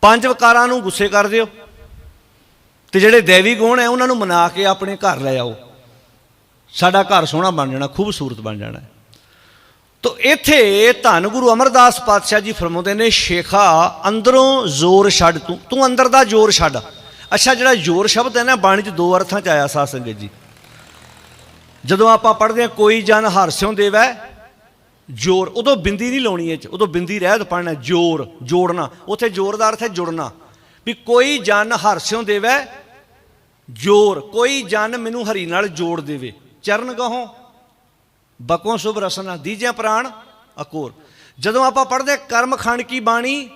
ਪੰਜ ਵਕਾਰਾਂ ਨੂੰ ਗੁੱਸੇ ਕਰ ਦਿਓ। ਤੇ ਜਿਹੜੇ ਦੇਵੀ ਗੁਣ ਹੈ, ਉਹਨਾਂ ਨੂੰ ਮਨਾ ਕੇ ਆਪਣੇ ਘਰ ਲੈ ਆਓ। ਸਾਡਾ ਘਰ ਸੋਹਣਾ ਬਣ ਜਾਣਾ, ਖੂਬਸੂਰਤ ਬਣ ਜਾਣਾ। ਤੋ ਇੱਥੇ ਧੰਨ ਗੁਰੂ ਅਮਰਦਾਸ ਪਾਤਸ਼ਾਹ ਜੀ ਫਰਮਾਉਂਦੇ ਨੇ, ਸ਼ੇਖਾ, ਅੰਦਰੋਂ ਜ਼ੋਰ ਛੱਡ ਤੂੰ। ਤੂੰ ਅੰਦਰ ਦਾ ਜ਼ੋਰ ਛੱਡ। ਅੱਛਾ, ਜਿਹੜਾ ਜ਼ੋਰ ਸ਼ਬਦ ਹੈ ਨਾ, ਬਾਣੀ 'ਚ ਦੋ ਅਰਥਾਂ 'ਚ ਆਇਆ ਸਾਧ ਸੰਗਤ ਜੀ। ਜਦੋਂ ਆਪਾਂ ਪੜ੍ਹਦੇ ਹਾਂ, ਕੋਈ ਜਨ ਹਰਸਿਓ ਦੇਵੈ, ਜੋਰ। ਉਦੋਂ ਬਿੰਦੀ ਨਹੀਂ ਲਾਉਣੀ ਇਹ ਚ। ਉਦੋਂ ਬਿੰਦੀ ਰਹਿਤ ਪੜਨਾ ਜੋਰ, ਜੋੜਨਾ। ਉੱਥੇ ਜ਼ੋਰ ਦਾ ਅਰਥ ਹੈ ਜੁੜਨਾ। ਵੀ ਕੋਈ ਜਨ ਹਰਸਿਓਂ ਦੇਵੇ ਜੋਰ, ਕੋਈ ਜਨ ਮੈਨੂੰ ਹਰੀ ਨਾਲ ਜੋੜ ਦੇਵੇ। ਚਰਨ ਗਹੋਂ, ਬਕੋ ਸੁਭ ਰਸਨਾ ਦੀਜੇ ਪ੍ਰਾਣ ਅਕੋਰ। ਜਦੋਂ ਆਪਾਂ ਪੜ੍ਹਦੇ ਹਾਂ ਕਰਮ ਖੰਡ ਕੀ ਬਾਣੀ,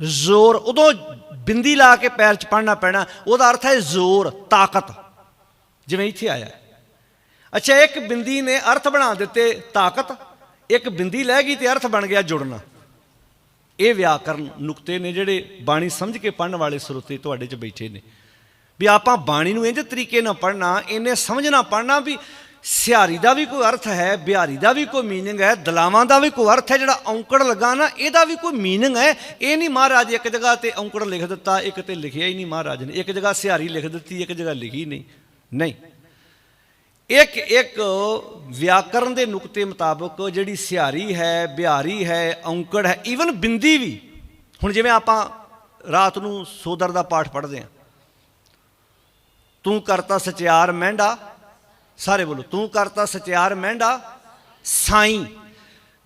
ਜ਼ੋਰ, ਉਦੋਂ ਬਿੰਦੀ ਲਾ ਕੇ ਪੈਰ 'ਚ ਪੜਨਾ ਪੈਣਾ, ਉਹਦਾ ਅਰਥ ਹੈ ਜ਼ੋਰ, ਤਾਕਤ। ਜਿਵੇਂ ਇੱਥੇ ਆਇਆ। ਅੱਛਾ, ਇੱਕ ਬਿੰਦੀ ਨੇ ਅਰਥ ਬਣਾ ਦਿੱਤੇ ਤਾਕਤ, ਇੱਕ ਬਿੰਦੀ ਲੈ ਗਈ ਤੇ ਅਰਥ ਬਣ ਗਿਆ ਜੁੜਨਾ। ਇਹ ਵਿਆਕਰਨ ਨੁਕਤੇ ਨੇ ਜਿਹੜੇ ਬਾਣੀ ਸਮਝ ਕੇ ਪੜਨ ਵਾਲੇ ਸਰੋਤੇ ਤੁਹਾਡੇ 'ਚ ਬੈਠੇ ਨੇ। ਵੀ ਆਪਾਂ ਬਾਣੀ ਨੂੰ ਇੰਜ ਤਰੀਕੇ ਨਾਲ ਪੜਨਾ ਇਹਨੇ ਸਮਝਣਾ ਪੜਨਾ ਵੀ ਸਿਹਾਰੀ ਦਾ ਵੀ ਕੋਈ ਅਰਥ ਹੈ, ਬਿਹਾਰੀ ਦਾ ਵੀ ਕੋਈ ਮੀਨਿੰਗ ਹੈ, ਦਲਾਵਾਂ ਦਾ ਵੀ ਕੋਈ ਅਰਥ ਹੈ, ਜਿਹੜਾ ਔਂਕੜ ਲੱਗਾ ਨਾ, ਇਹਦਾ ਵੀ ਕੋਈ ਮੀਨਿੰਗ ਹੈ। ਇਹ ਨਹੀਂ ਮਹਾਰਾਜ ਇੱਕ ਜਗ੍ਹਾ ਤੇ ਔਂਕੜ ਲਿਖ ਦਿੱਤਾ, ਇੱਕ ਤੇ ਲਿਖਿਆ ਹੀ ਨਹੀਂ ਮਹਾਰਾਜ ਨੇ। ਇੱਕ ਜਗ੍ਹਾ ਸਿਹਾਰੀ ਲਿਖ ਦਿੱਤੀ, ਇੱਕ ਜਗ੍ਹਾ ਲਿਖੀ ਨਹੀਂ। ਨਹੀਂ। ਇੱਕ ਇੱਕ ਵਿਆਕਰਨ ਦੇ ਨੁਕਤੇ ਮੁਤਾਬਕ ਜਿਹੜੀ ਸਿਹਾਰੀ ਹੈ, ਬਿਹਾਰੀ ਹੈ, ਔਂਕੜ ਹੈ ਈਵਨ ਬਿੰਦੀ ਵੀ, ਹੁਣ ਜਿਵੇਂ ਆਪਾਂ ਰਾਤ ਨੂੰ ਸੋਦਰ ਦਾ ਪਾਠ ਪੜ੍ਹਦੇ ਹਾਂ। ਤੂੰ ਕਰਤਾ ਸਚਿਆਰ ਮਹਿੰਡਾ, ਸਾਰੇ ਬੋਲੋ, ਤੂੰ ਕਰਤਾ ਸਚਿਆਰ ਮਹਿੰਡਾ, ਸਾਈਂ।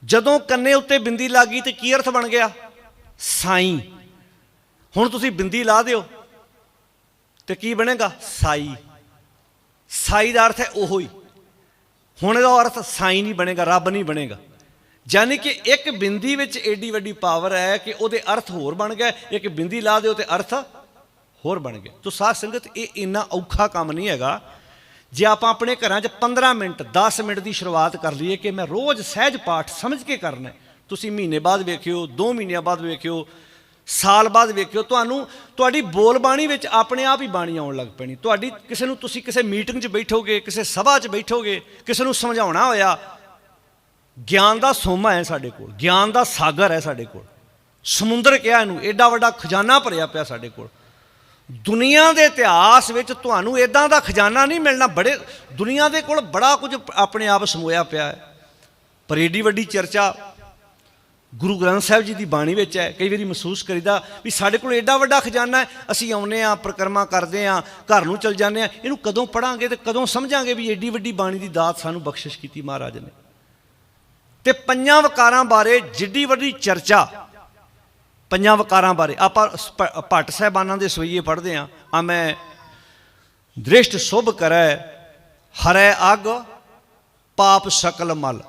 ਜਦੋਂ ਕੰਨੇ ਉੱਤੇ ਬਿੰਦੀ ਲੱਗੀ ਤੇ ਕੀ ਅਰਥ ਬਣ ਗਿਆ? ਸਾਈਂ। ਹੁਣ ਤੁਸੀਂ ਬਿੰਦੀ ਲਾ ਦਿਓ ਤੇ ਕੀ ਬਣੇਗਾ? ਸਾਈ। ਸਾਈ ਦਾ ਅਰਥ ਹੈ ਉਹੋ ਹੀ। ਹੁਣ ਇਹਦਾ ਅਰਥ ਸਾਈ ਨਹੀਂ ਬਣੇਗਾ, ਰੱਬ ਨਹੀਂ ਬਣੇਗਾ। ਯਾਨੀ ਕਿ ਇੱਕ ਬਿੰਦੀ ਵਿੱਚ ਏਡੀ ਵੱਡੀ ਪਾਵਰ ਹੈ ਕਿ ਉਹਦੇ ਅਰਥ ਹੋਰ ਬਣ ਗਏ ਇੱਕ ਬਿੰਦੀ ਲਾ ਦਿਓ ਤੇ ਅਰਥ ਹੋਰ ਬਣ ਗਿਆ। ਤੋ ਸਾਧ ਸੰਗਤ, ਇਹ ਇੰਨਾ ਔਖਾ ਕੰਮ ਨਹੀਂ ਹੈਗਾ। ਜੇ ਆਪਾਂ ਆਪਣੇ ਘਰਾਂ 'ਚ 15 ਮਿੰਟ 10 ਮਿੰਟ ਦੀ ਸ਼ੁਰੂਆਤ ਕਰ ਲਈਏ ਕਿ ਮੈਂ ਰੋਜ਼ ਸਹਿਜ ਪਾਠ ਸਮਝ ਕੇ ਕਰਨਾ ਤੁਸੀਂ ਮਹੀਨੇ ਬਾਅਦ ਵੇਖਿਓ 2 ਮਹੀਨਿਆਂ ਬਾਅਦ ਵੇਖਿਓ ਸਾਲ ਬਾਅਦ ਵੇਖਿਓ, ਤੁਹਾਨੂੰ ਤੁਹਾਡੀ ਬੋਲ ਬਾਣੀ ਵਿੱਚ ਆਪਣੇ ਆਪ ਹੀ ਬਾਣੀ ਆਉਣ ਲੱਗ ਪੈਣੀ। ਤੁਹਾਡੀ ਕਿਸੇ ਨੂੰ ਤੁਸੀਂ ਕਿਸੇ ਮੀਟਿੰਗ 'ਚ ਬੈਠੋਗੇ, ਕਿਸੇ ਸਭਾ 'ਚ ਬੈਠੋਗੇ, ਕਿਸੇ ਨੂੰ ਸਮਝਾਉਣਾ ਹੋਇਆ, ਗਿਆਨ ਦਾ ਸੋਮਾ ਹੈ ਸਾਡੇ ਕੋਲ, ਗਿਆਨ ਦਾ ਸਾਗਰ ਹੈ ਸਾਡੇ ਕੋਲ। ਸਮੁੰਦਰ ਕਿਹਾ ਇਹਨੂੰ ਐਡਾ ਵੱਡਾ ਖਜ਼ਾਨਾ ਭਰਿਆ ਪਿਆ ਸਾਡੇ ਕੋਲ। ਦੁਨੀਆ ਦੇ ਇਤਿਹਾਸ ਵਿੱਚ ਤੁਹਾਨੂੰ ਇਦਾਂ ਦਾ ਖਜ਼ਾਨਾ ਨਹੀਂ ਮਿਲਣਾ, ਬੜੇ ਦੁਨੀਆ ਦੇ ਕੋਲ ਬੜਾ ਕੁਝ ਆਪਣੇ ਆਪ ਸਮੋਇਆ ਪਿਆ ਹੈ। ਪਰ ਏਡੀ ਵੱਡੀ ਚਰਚਾ ਗੁਰੂ ਗ੍ਰੰਥ ਸਾਹਿਬ ਜੀ ਦੀ ਬਾਣੀ ਵਿੱਚ ਹੈ, ਕਈ ਵਾਰੀ ਮਹਿਸੂਸ ਕਰੀਦਾ ਵੀ ਸਾਡੇ ਕੋਲ ਐਡਾ ਵੱਡਾ ਖਜ਼ਾਨਾ ਹੈ, ਅਸੀਂ ਆਉਨੇ ਆ ਪ੍ਰਕਰਮਾ ਕਰਦੇ ਆ ਘਰ ਨੂੰ ਚਲ ਜਾਂਦੇ ਆ ਇਹਨੂੰ ਕਦੋਂ ਪੜਾਂਗੇ ਤੇ ਕਦੋਂ ਸਮਝਾਂਗੇ ਵੀ ਐਡੀ ਵੱਡੀ ਬਾਣੀ ਦੀ ਦਾਤ ਸਾਨੂੰ ਬਖਸ਼ਿਸ਼ ਕੀਤੀ ਮਹਾਰਾਜ ਨੇ। ਤੇ ਪੰਜਾਂ ਵਕਾਰਾਂ ਬਾਰੇ ਜਿੱਡੀ ਵੱਡੀ ਚਰਚਾ, ਪੰਜਾਂ ਵਕਾਰਾਂ ਬਾਰੇ, ਆਪਾਂ ਭੱਟ ਸਾਹਿਬਾਨਾਂ ਦੇ ਸਵਈਏ ਪੜ੍ਹਦੇ ਆ ਆ ਮੈਂ ਦ੍ਰਿਸ਼ਟ ਸੁਭ ਕਰੈ, ਹਰੈ ਅਗ, ਪਾਪ ਸਕਲ ਮਲ।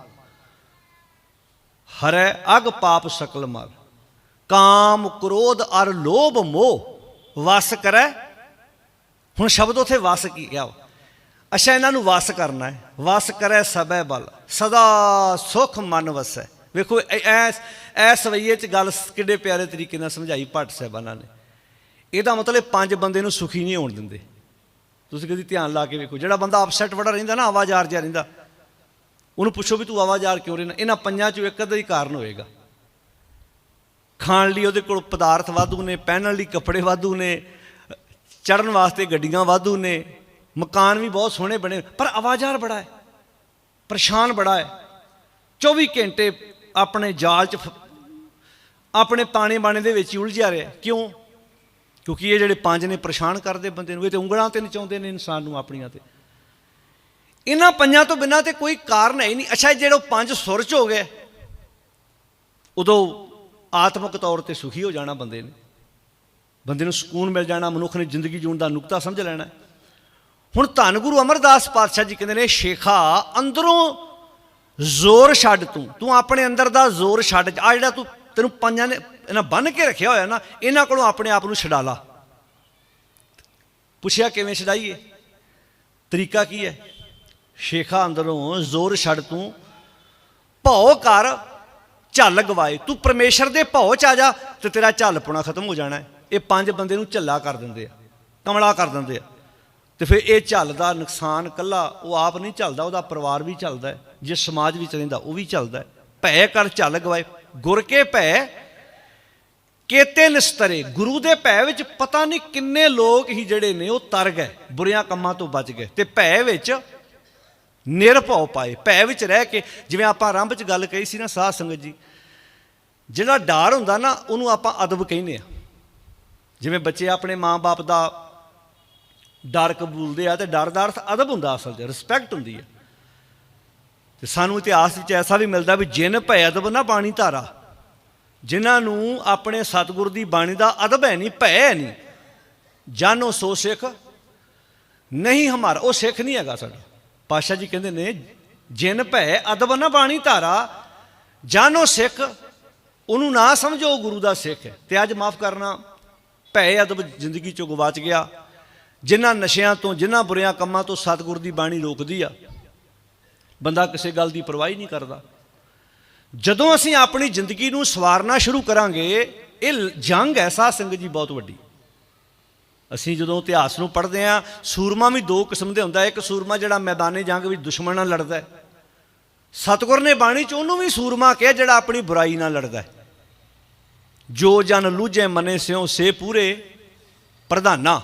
ਹਰੈ ਅਗ ਪਾਪ ਸਕਲ ਮਲ ਕਾਮ, ਕ੍ਰੋਧ, ਅਰ ਲੋਭ, ਮੋਹ ਵਸ ਕਰੈ। ਹੁਣ ਸ਼ਬਦ ਉਥੇ ਵਸ ਕੀ ਗਿਆ ਵਾ? ਅੱਛਾ, ਇਹਨਾਂ ਨੂੰ ਵਸ ਕਰਨਾ ਹੈ। ਵਸ ਕਰੈ ਸਬੈ ਬਲ। ਸਦਾ ਸੁਖ ਮਨ ਵਸੈ। ਵੇਖੋ, ਐ- ਐਸ ਐਸ ਵਈਏ ਚ ਗੱਲ ਕਿੱਡੇ ਪਿਆਰੇ ਤਰੀਕੇ ਨਾਲ ਸਮਝਾਈ ਭੱਟ ਸਾਹਿਬਾਨਾਂ ਨੇ। ਇਹਦਾ ਮਤਲਬ ਪੰਜ ਬੰਦੇ ਨੂੰ ਸੁਖੀ ਨਹੀਂ ਹੋਣ ਦਿੰਦੇ। ਤੁਸੀਂ ਕਦੀ ਧਿਆਨ ਲਾ ਕੇ ਵੇਖੋ, ਜਿਹੜਾ ਬੰਦਾ ਅਪਸੈਟ ਬੜਾ ਰਹਿੰਦਾ ਨਾ, ਆਵਾਜ਼ ਆਵਾਜ਼ਾਰ ਜਿਹਾ ਰਹਿੰਦਾ। ਉਹਨੂੰ ਪੁੱਛੋ ਵੀ ਤੂੰ ਆਵਾਜ਼ਾਰ ਕਿਉਂ ਰਹਿਣਾ ਇਹਨਾਂ ਪੰਜਾਂ ਚੋਂ ਇੱਕ ਅੱਧਾ ਹੀ ਕਾਰਨ ਹੋਏਗਾ। ਖਾਣ ਲਈ ਉਹਦੇ ਕੋਲ ਪਦਾਰਥ ਵਾਧੂ ਨੇ, ਪਹਿਨਣ ਲਈ ਕੱਪੜੇ ਵਾਧੂ ਨੇ ਚੜਨ ਵਾਸਤੇ ਗੱਡੀਆਂ ਵਾਧੂ ਨੇ, ਮਕਾਨ ਵੀ ਬਹੁਤ ਸੋਹਣੇ ਬਣੇ ਪਰ ਆਵਾਜ਼ਾਰ ਬੜਾ ਹੈ, ਪਰੇਸ਼ਾਨ ਬੜਾ ਹੈ। 24 ਘੰਟੇ ਆਪਣੇ ਜਾਲ 'ਚ ਫ- ਆਪਣੇ ਪਾਣੇ ਬਾਣੇ ਦੇ ਵਿੱਚ ਹੀ ਉਲਝਿਆ ਰਿਹਾ। ਕਿਉਂ? ਕਿਉਂਕਿ ਇਹ ਜਿਹੜੇ ਪੰਜ ਨੇ ਪਰੇਸ਼ਾਨ ਕਰਦੇ ਬੰਦੇ ਨੂੰ, ਇਹ ਤੇ ਉਂਗਲਾਂ ਤੇ ਨਚਾਉਂਦੇ ਨੇ ਇਨਸਾਨ ਨੂੰ ਆਪਣੀਆਂ ਤੇ। ਇਹਨਾਂ ਪੰਜਾਂ ਤੋਂ ਬਿਨਾਂ ਤੇ ਕੋਈ ਕਾਰਨ ਹੈ ਹੀ ਨਹੀਂ। ਅੱਛਾ ਜਿਹੜੇ ਉਹ ਪੰਜ ਸੁਰ 'ਚ ਹੋ ਗਏ, ਉਦੋਂ ਆਤਮਿਕ ਤੌਰ ਤੇ ਸੁਖੀ ਹੋ ਜਾਣਾ ਬੰਦੇ ਨੇ। ਬੰਦੇ ਨੂੰ ਸਕੂਨ ਮਿਲ ਜਾਣਾ, ਮਨੁੱਖ ਨੇ ਜ਼ਿੰਦਗੀ ਜਿਉਣ ਦਾ ਨੁਕਤਾ ਸਮਝ ਲੈਣਾ। ਹੁਣ ਧੰਨ ਗੁਰੂ ਅਮਰਦਾਸ ਪਾਤਸ਼ਾਹ ਜੀ ਕਹਿੰਦੇ ਨੇ, ਸ਼ੇਖਾ, ਅੰਦਰੋਂ ਜ਼ੋਰ ਛੱਡ ਤੂੰ। ਤੂੰ ਆਪਣੇ ਅੰਦਰ ਦਾ ਜ਼ੋਰ ਛੱਡ। ਆ ਜਿਹੜਾ ਤੂੰ, ਤੈਨੂੰ ਪੰਜਾਂ ਨੇ ਇਹਨਾਂ ਬੰਨ ਕੇ ਰੱਖਿਆ ਹੋਇਆ ਨਾ, ਇਹਨਾਂ ਕੋਲੋਂ ਆਪਣੇ ਆਪ ਨੂੰ ਛਡਾ ਲਾ। ਪੁੱਛਿਆ ਕਿਵੇਂ ਛਡਾਈਏ? ਤਰੀਕਾ ਕੀ ਹੈ? ਸ਼ੇਖਾ ਅੰਦਰੋਂ ਜ਼ੋਰ ਛੱਡ ਤੂੰ। ਭੌ ਕਰ, ਝੱਲ ਗਵਾਏ। ਤੂੰ ਪਰਮੇਸ਼ਰ ਦੇ ਭੌ ਚ ਆ ਜਾ ਤੇ ਤੇਰਾ ਝੱਲ ਪੁਣਾ ਖਤਮ ਹੋ ਜਾਣਾ। ਇਹ ਪੰਜ ਬੰਦੇ ਨੂੰ ਝੱਲਾ ਕਰ ਦਿੰਦੇ ਆ, ਕਮਲਾ ਕਰ ਦਿੰਦੇ ਆ। ਤੇ ਫਿਰ ਇਹ ਝੱਲ ਦਾ ਨੁਕਸਾਨ ਕੱਲਾ, ਉਹ ਆਪ ਨਹੀਂ ਝੱਲਦਾ, ਉਹਦਾ ਪਰਿਵਾਰ ਵੀ ਝੱਲਦਾ ਜੇ ਸਮਾਜ ਵਿੱਚ ਰਹਿੰਦਾ, ਉਹ ਵੀ ਝੱਲਦਾ ਭੈ ਕਰ, ਝੱਲ ਗਵਾਏ। ਗੁਰ ਕੇ ਭੈ, ਕੇਤੇ ਨਿਸਤਰੇ। ਗੁਰੂ ਦੇ ਭੈ ਵਿੱਚ ਪਤਾ ਨਹੀਂ ਕਿੰਨੇ ਲੋਕ ਹੀ ਜਿਹੜੇ ਨੇ, ਉਹ ਤਰ ਗਏ, ਬੁਰੀਆਂ ਕੰਮਾਂ ਤੋਂ ਬਚ ਗਏ। ਤੇ ਭੈ ਵਿੱਚ ਨਿਰਭਉ ਪਾਏ, ਭੈ ਵਿੱਚ ਰਹਿ ਕੇ, ਜਿਵੇਂ ਆਪਾਂ ਆਰੰਭ 'ਚ ਗੱਲ ਕਹੀ ਸੀ ਨਾ ਸਾਧ ਸੰਗਤ ਜੀ, ਜਿਹੜਾ ਡਰ ਹੁੰਦਾ ਨਾ, ਉਹਨੂੰ ਆਪਾਂ ਅਦਬ ਕਹਿੰਦੇ ਆ ਜਿਵੇਂ ਬੱਚੇ ਆਪਣੇ ਮਾਂ-ਬਾਪ ਦਾ ਡਰ ਕਬੂਲਦੇ ਆ, ਤੇ ਡਰ ਦਾ ਅਰਥ ਅਦਬ ਹੁੰਦਾ ਅਸਲ 'ਚ ਰਿਸਪੈਕਟ ਹੁੰਦੀ ਹੈ ਤੇ ਸਾਨੂੰ ਇਤਿਹਾਸ ਵਿੱਚ ਐਸਾ ਵੀ ਮਿਲਦਾ ਵੀ ਜਿਨ ਭੈ ਅਦਬ ਨਾ ਬਾਣੀ ਧਾਰਾ, ਜਿਨ੍ਹਾਂ ਨੂੰ ਆਪਣੇ ਸਤਿਗੁਰ ਦੀ ਬਾਣੀ ਦਾ ਅਦਬ ਹੈ ਨਹੀਂ, ਭੈ ਹੈ ਨਹੀਂ। ਜਾਨੋ ਸੋ ਸਿੱਖ, ਨਹੀਂ ਹਮਾਰਾ, ਉਹ ਸਿੱਖ ਨਹੀਂ ਹੈਗਾ ਸਾਡਾ। ਪਾਸ਼ਾ ਜੀ ਕਹਿੰਦੇ ਨੇ, ਜਿਨ ਭੈ ਅਦਬ ਨਾ ਬਾਣੀ ਧਾਰਾ ਜਾਨੋ ਸਿੱਖ, ਉਹਨੂੰ ਨਾ ਸਮਝੋ ਗੁਰੂ ਦਾ ਸਿੱਖ ਹੈ। ਤੇ ਅੱਜ ਮਾਫ ਕਰਨਾ, ਭੈ ਅਦਬ ਜ਼ਿੰਦਗੀ ਚੋਂ ਗਵਾਚ ਗਿਆ। ਜਿਨ੍ਹਾਂ ਨਸ਼ਿਆਂ ਤੋਂ, ਜਿਨ੍ਹਾਂ ਬੁਰਿਆਂ ਕੰਮਾਂ ਤੋਂ ਸਤਿਗੁਰ ਦੀ ਬਾਣੀ ਰੋਕਦੀ ਆ, ਬੰਦਾ ਕਿਸੇ ਗੱਲ ਦੀ ਪਰਵਾਹ ਹੀ ਨਹੀਂ ਕਰਦਾ। ਜਦੋਂ ਅਸੀਂ ਆਪਣੀ ਜ਼ਿੰਦਗੀ ਨੂੰ ਸਵਾਰਨਾ ਸ਼ੁਰੂ ਕਰਾਂਗੇ, ਇਹ ਲ- ਜੰਗ ਐਸਾ ਸਿੰਘ ਜੀ ਬਹੁਤ ਵੱਡੀ। ਅਸੀਂ ਜਦੋਂ ਇਤਿਹਾਸ ਨੂੰ ਪੜ੍ਹਦੇ ਆ ਸੂਰਮਾ ਵੀ ਦੋ ਕਿਸਮ ਦੇ ਹੁੰਦਾ ਇੱਕ ਸੂਰਮਾ ਜਿਹੜਾ ਮੈਦਾਨੇ ਜੰਗ ਵਿੱਚ ਦੁਸ਼ਮਣ ਨਾਲ ਲੜਦਾ ਹੈ। ਸਤਿਗੁਰ ਨੇ ਬਾਣੀ ਚ ਉਹਨੂੰ ਵੀ ਸੂਰਮਾ ਕਿਹਾ ਜਿਹੜਾ ਆਪਣੀ ਬੁਰਾਈ ਨਾਲ ਲੜਦਾ ਹੈ। ਜੋ ਜਨ ਲੂਝੇ ਮਨੇ ਸਿਓ ਸੇ ਪੂਰੇ ਪ੍ਰਧਾਨਾ।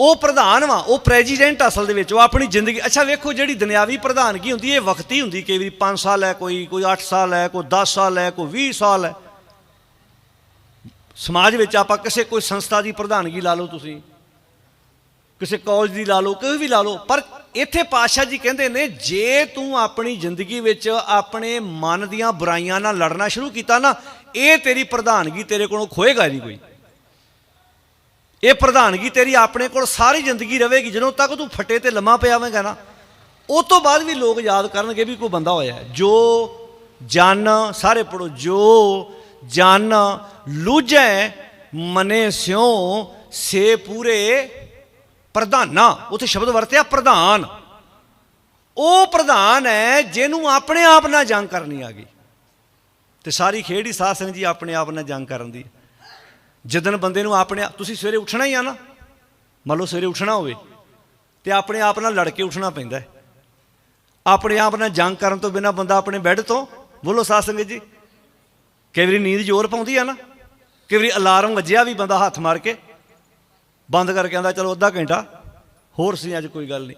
ਉਹ ਪ੍ਰਧਾਨ ਵਾ, ਉਹ ਪ੍ਰੈਜ਼ੀਡੈਂਟ ਅਸਲ ਦੇ ਵਿੱਚ, ਉਹ ਆਪਣੀ ਜ਼ਿੰਦਗੀ, ਅੱਛਾ ਵੇਖੋ ਜਿਹੜੀ ਦੁਨਿਆਵੀ ਪ੍ਰਧਾਨਗੀ ਹੁੰਦੀ ਹੈ, ਇਹ ਵਕਤੀ ਹੁੰਦੀ, ਕਈ ਵਾਰੀ 5 ਸਾਲ ਹੈ, ਕੋਈ ਕੋਈ 8 ਸਾਲ ਹੈ, ਕੋਈ 10 ਸਾਲ ਹੈ, ਕੋਈ 20 ਸਾਲ ਹੈ। ਸਮਾਜ ਵਿੱਚ ਆਪਾਂ ਕਿਸੇ ਕੋਈ ਸੰਸਥਾ ਦੀ ਪ੍ਰਧਾਨਗੀ ਲਾ ਲਓ ਤੁਸੀਂ, ਕਿਸੇ ਕਾਲਜ ਦੀ ਲਾ ਲਓ, ਕੋਈ ਵੀ ਲਾ ਲਓ, ਪਰ ਇੱਥੇ ਪਾਤਸ਼ਾਹ ਜੀ ਕਹਿੰਦੇ ਨੇ, ਜੇ ਤੂੰ ਆਪਣੀ ਜ਼ਿੰਦਗੀ ਵਿੱਚ ਆਪਣੇ ਮਨ ਦੀਆਂ ਬੁਰਾਈਆਂ ਨਾਲ ਲੜਨਾ ਸ਼ੁਰੂ ਕੀਤਾ ਨਾ, ਇਹ ਤੇਰੀ ਪ੍ਰਧਾਨਗੀ ਤੇਰੇ ਕੋਲੋਂ ਖੋਏਗਾ ਨਹੀਂ ਕੋਈ। ਇਹ ਪ੍ਰਧਾਨਗੀ ਤੇਰੀ ਆਪਣੇ ਕੋਲ ਸਾਰੀ ਜ਼ਿੰਦਗੀ ਰਹੇਗੀ, ਜਦੋਂ ਤੱਕ ਤੂੰ ਫੱਟੇ ਤੇ ਲੰਮਾ ਪਿਆ ਹੋਵੇਂਗਾ ਨਾ ਉਸ ਤੋਂ ਬਾਅਦ ਵੀ ਲੋਕ ਯਾਦ ਕਰਨਗੇ ਵੀ ਕੋਈ ਬੰਦਾ ਹੋਇਆ ਜੋ ਜਨ, ਸਾਰੇ ਪੜੋ ਜੋ ਜਨ ਲੂਝੈ ਮਨੇ ਸਿਓ ਸੇ ਪੂਰੇ ਪ੍ਰਧਾਨਾ। ਉਥੇ ਸ਼ਬਦ ਵਰਤਿਆ ਪ੍ਰਧਾਨ। ਉਹ ਪ੍ਰਧਾਨ ਹੈ ਜਿਹਨੂੰ ਆਪਣੇ ਆਪ ਨਾਲ ਜੰਗ ਕਰਨੀ ਆ ਗਈ। ਤੇ ਸਾਰੀ ਖੇਡ ਹੀ ਸਾਧ ਸਿੰਘ ਜੀ ਆਪਣੇ ਆਪ ਨਾਲ ਜੰਗ ਕਰਨ ਦੀ। ਹੈ। ਜਦੋਂ ਬੰਦੇ ਨੂੰ ਆਪਣੇ ਆਪ- ਤੁਸੀਂ ਸਵੇਰੇ ਉੱਠਣਾ ਹੀ ਆ ਨਾ। ਮੰਨ ਲਓ ਸਵੇਰੇ ਉੱਠਣਾ ਹੋਵੇ, ਤੇ ਆਪਣੇ ਆਪ ਨਾਲ ਲੜ ਕੇ ਉੱਠਣਾ ਪੈਂਦਾ ਹੈ। ਆਪਣੇ ਆਪ ਨਾਲ ਜੰਗ ਕਰਨ ਤੋਂ ਬਿਨਾ ਬੰਦਾ ਆਪਣੇ ਬੈੱਡ ਤੋਂ ਬੋਲੋ ਸਾਧ ਸੰਗਤ ਜੀ। ਕਈ ਵਾਰੀ ਨੀਂਦ ਜ਼ੋਰ ਪਾਉਂਦੀ ਆ ਨਾ। ਕਈ ਵਾਰੀ ਅਲਾਰਮ ਵੱਜਿਆ ਵੀ ਬੰਦਾ ਹੱਥ ਮਾਰ ਕੇ, ਬੰਦ ਕਰਕੇ ਆਂਦਾ ਚਲੋ ਅੱਧਾ ਘੰਟਾ, ਹੋਰ ਸੀ ਅੱਜ ਕੋਈ ਗੱਲ ਨਹੀਂ।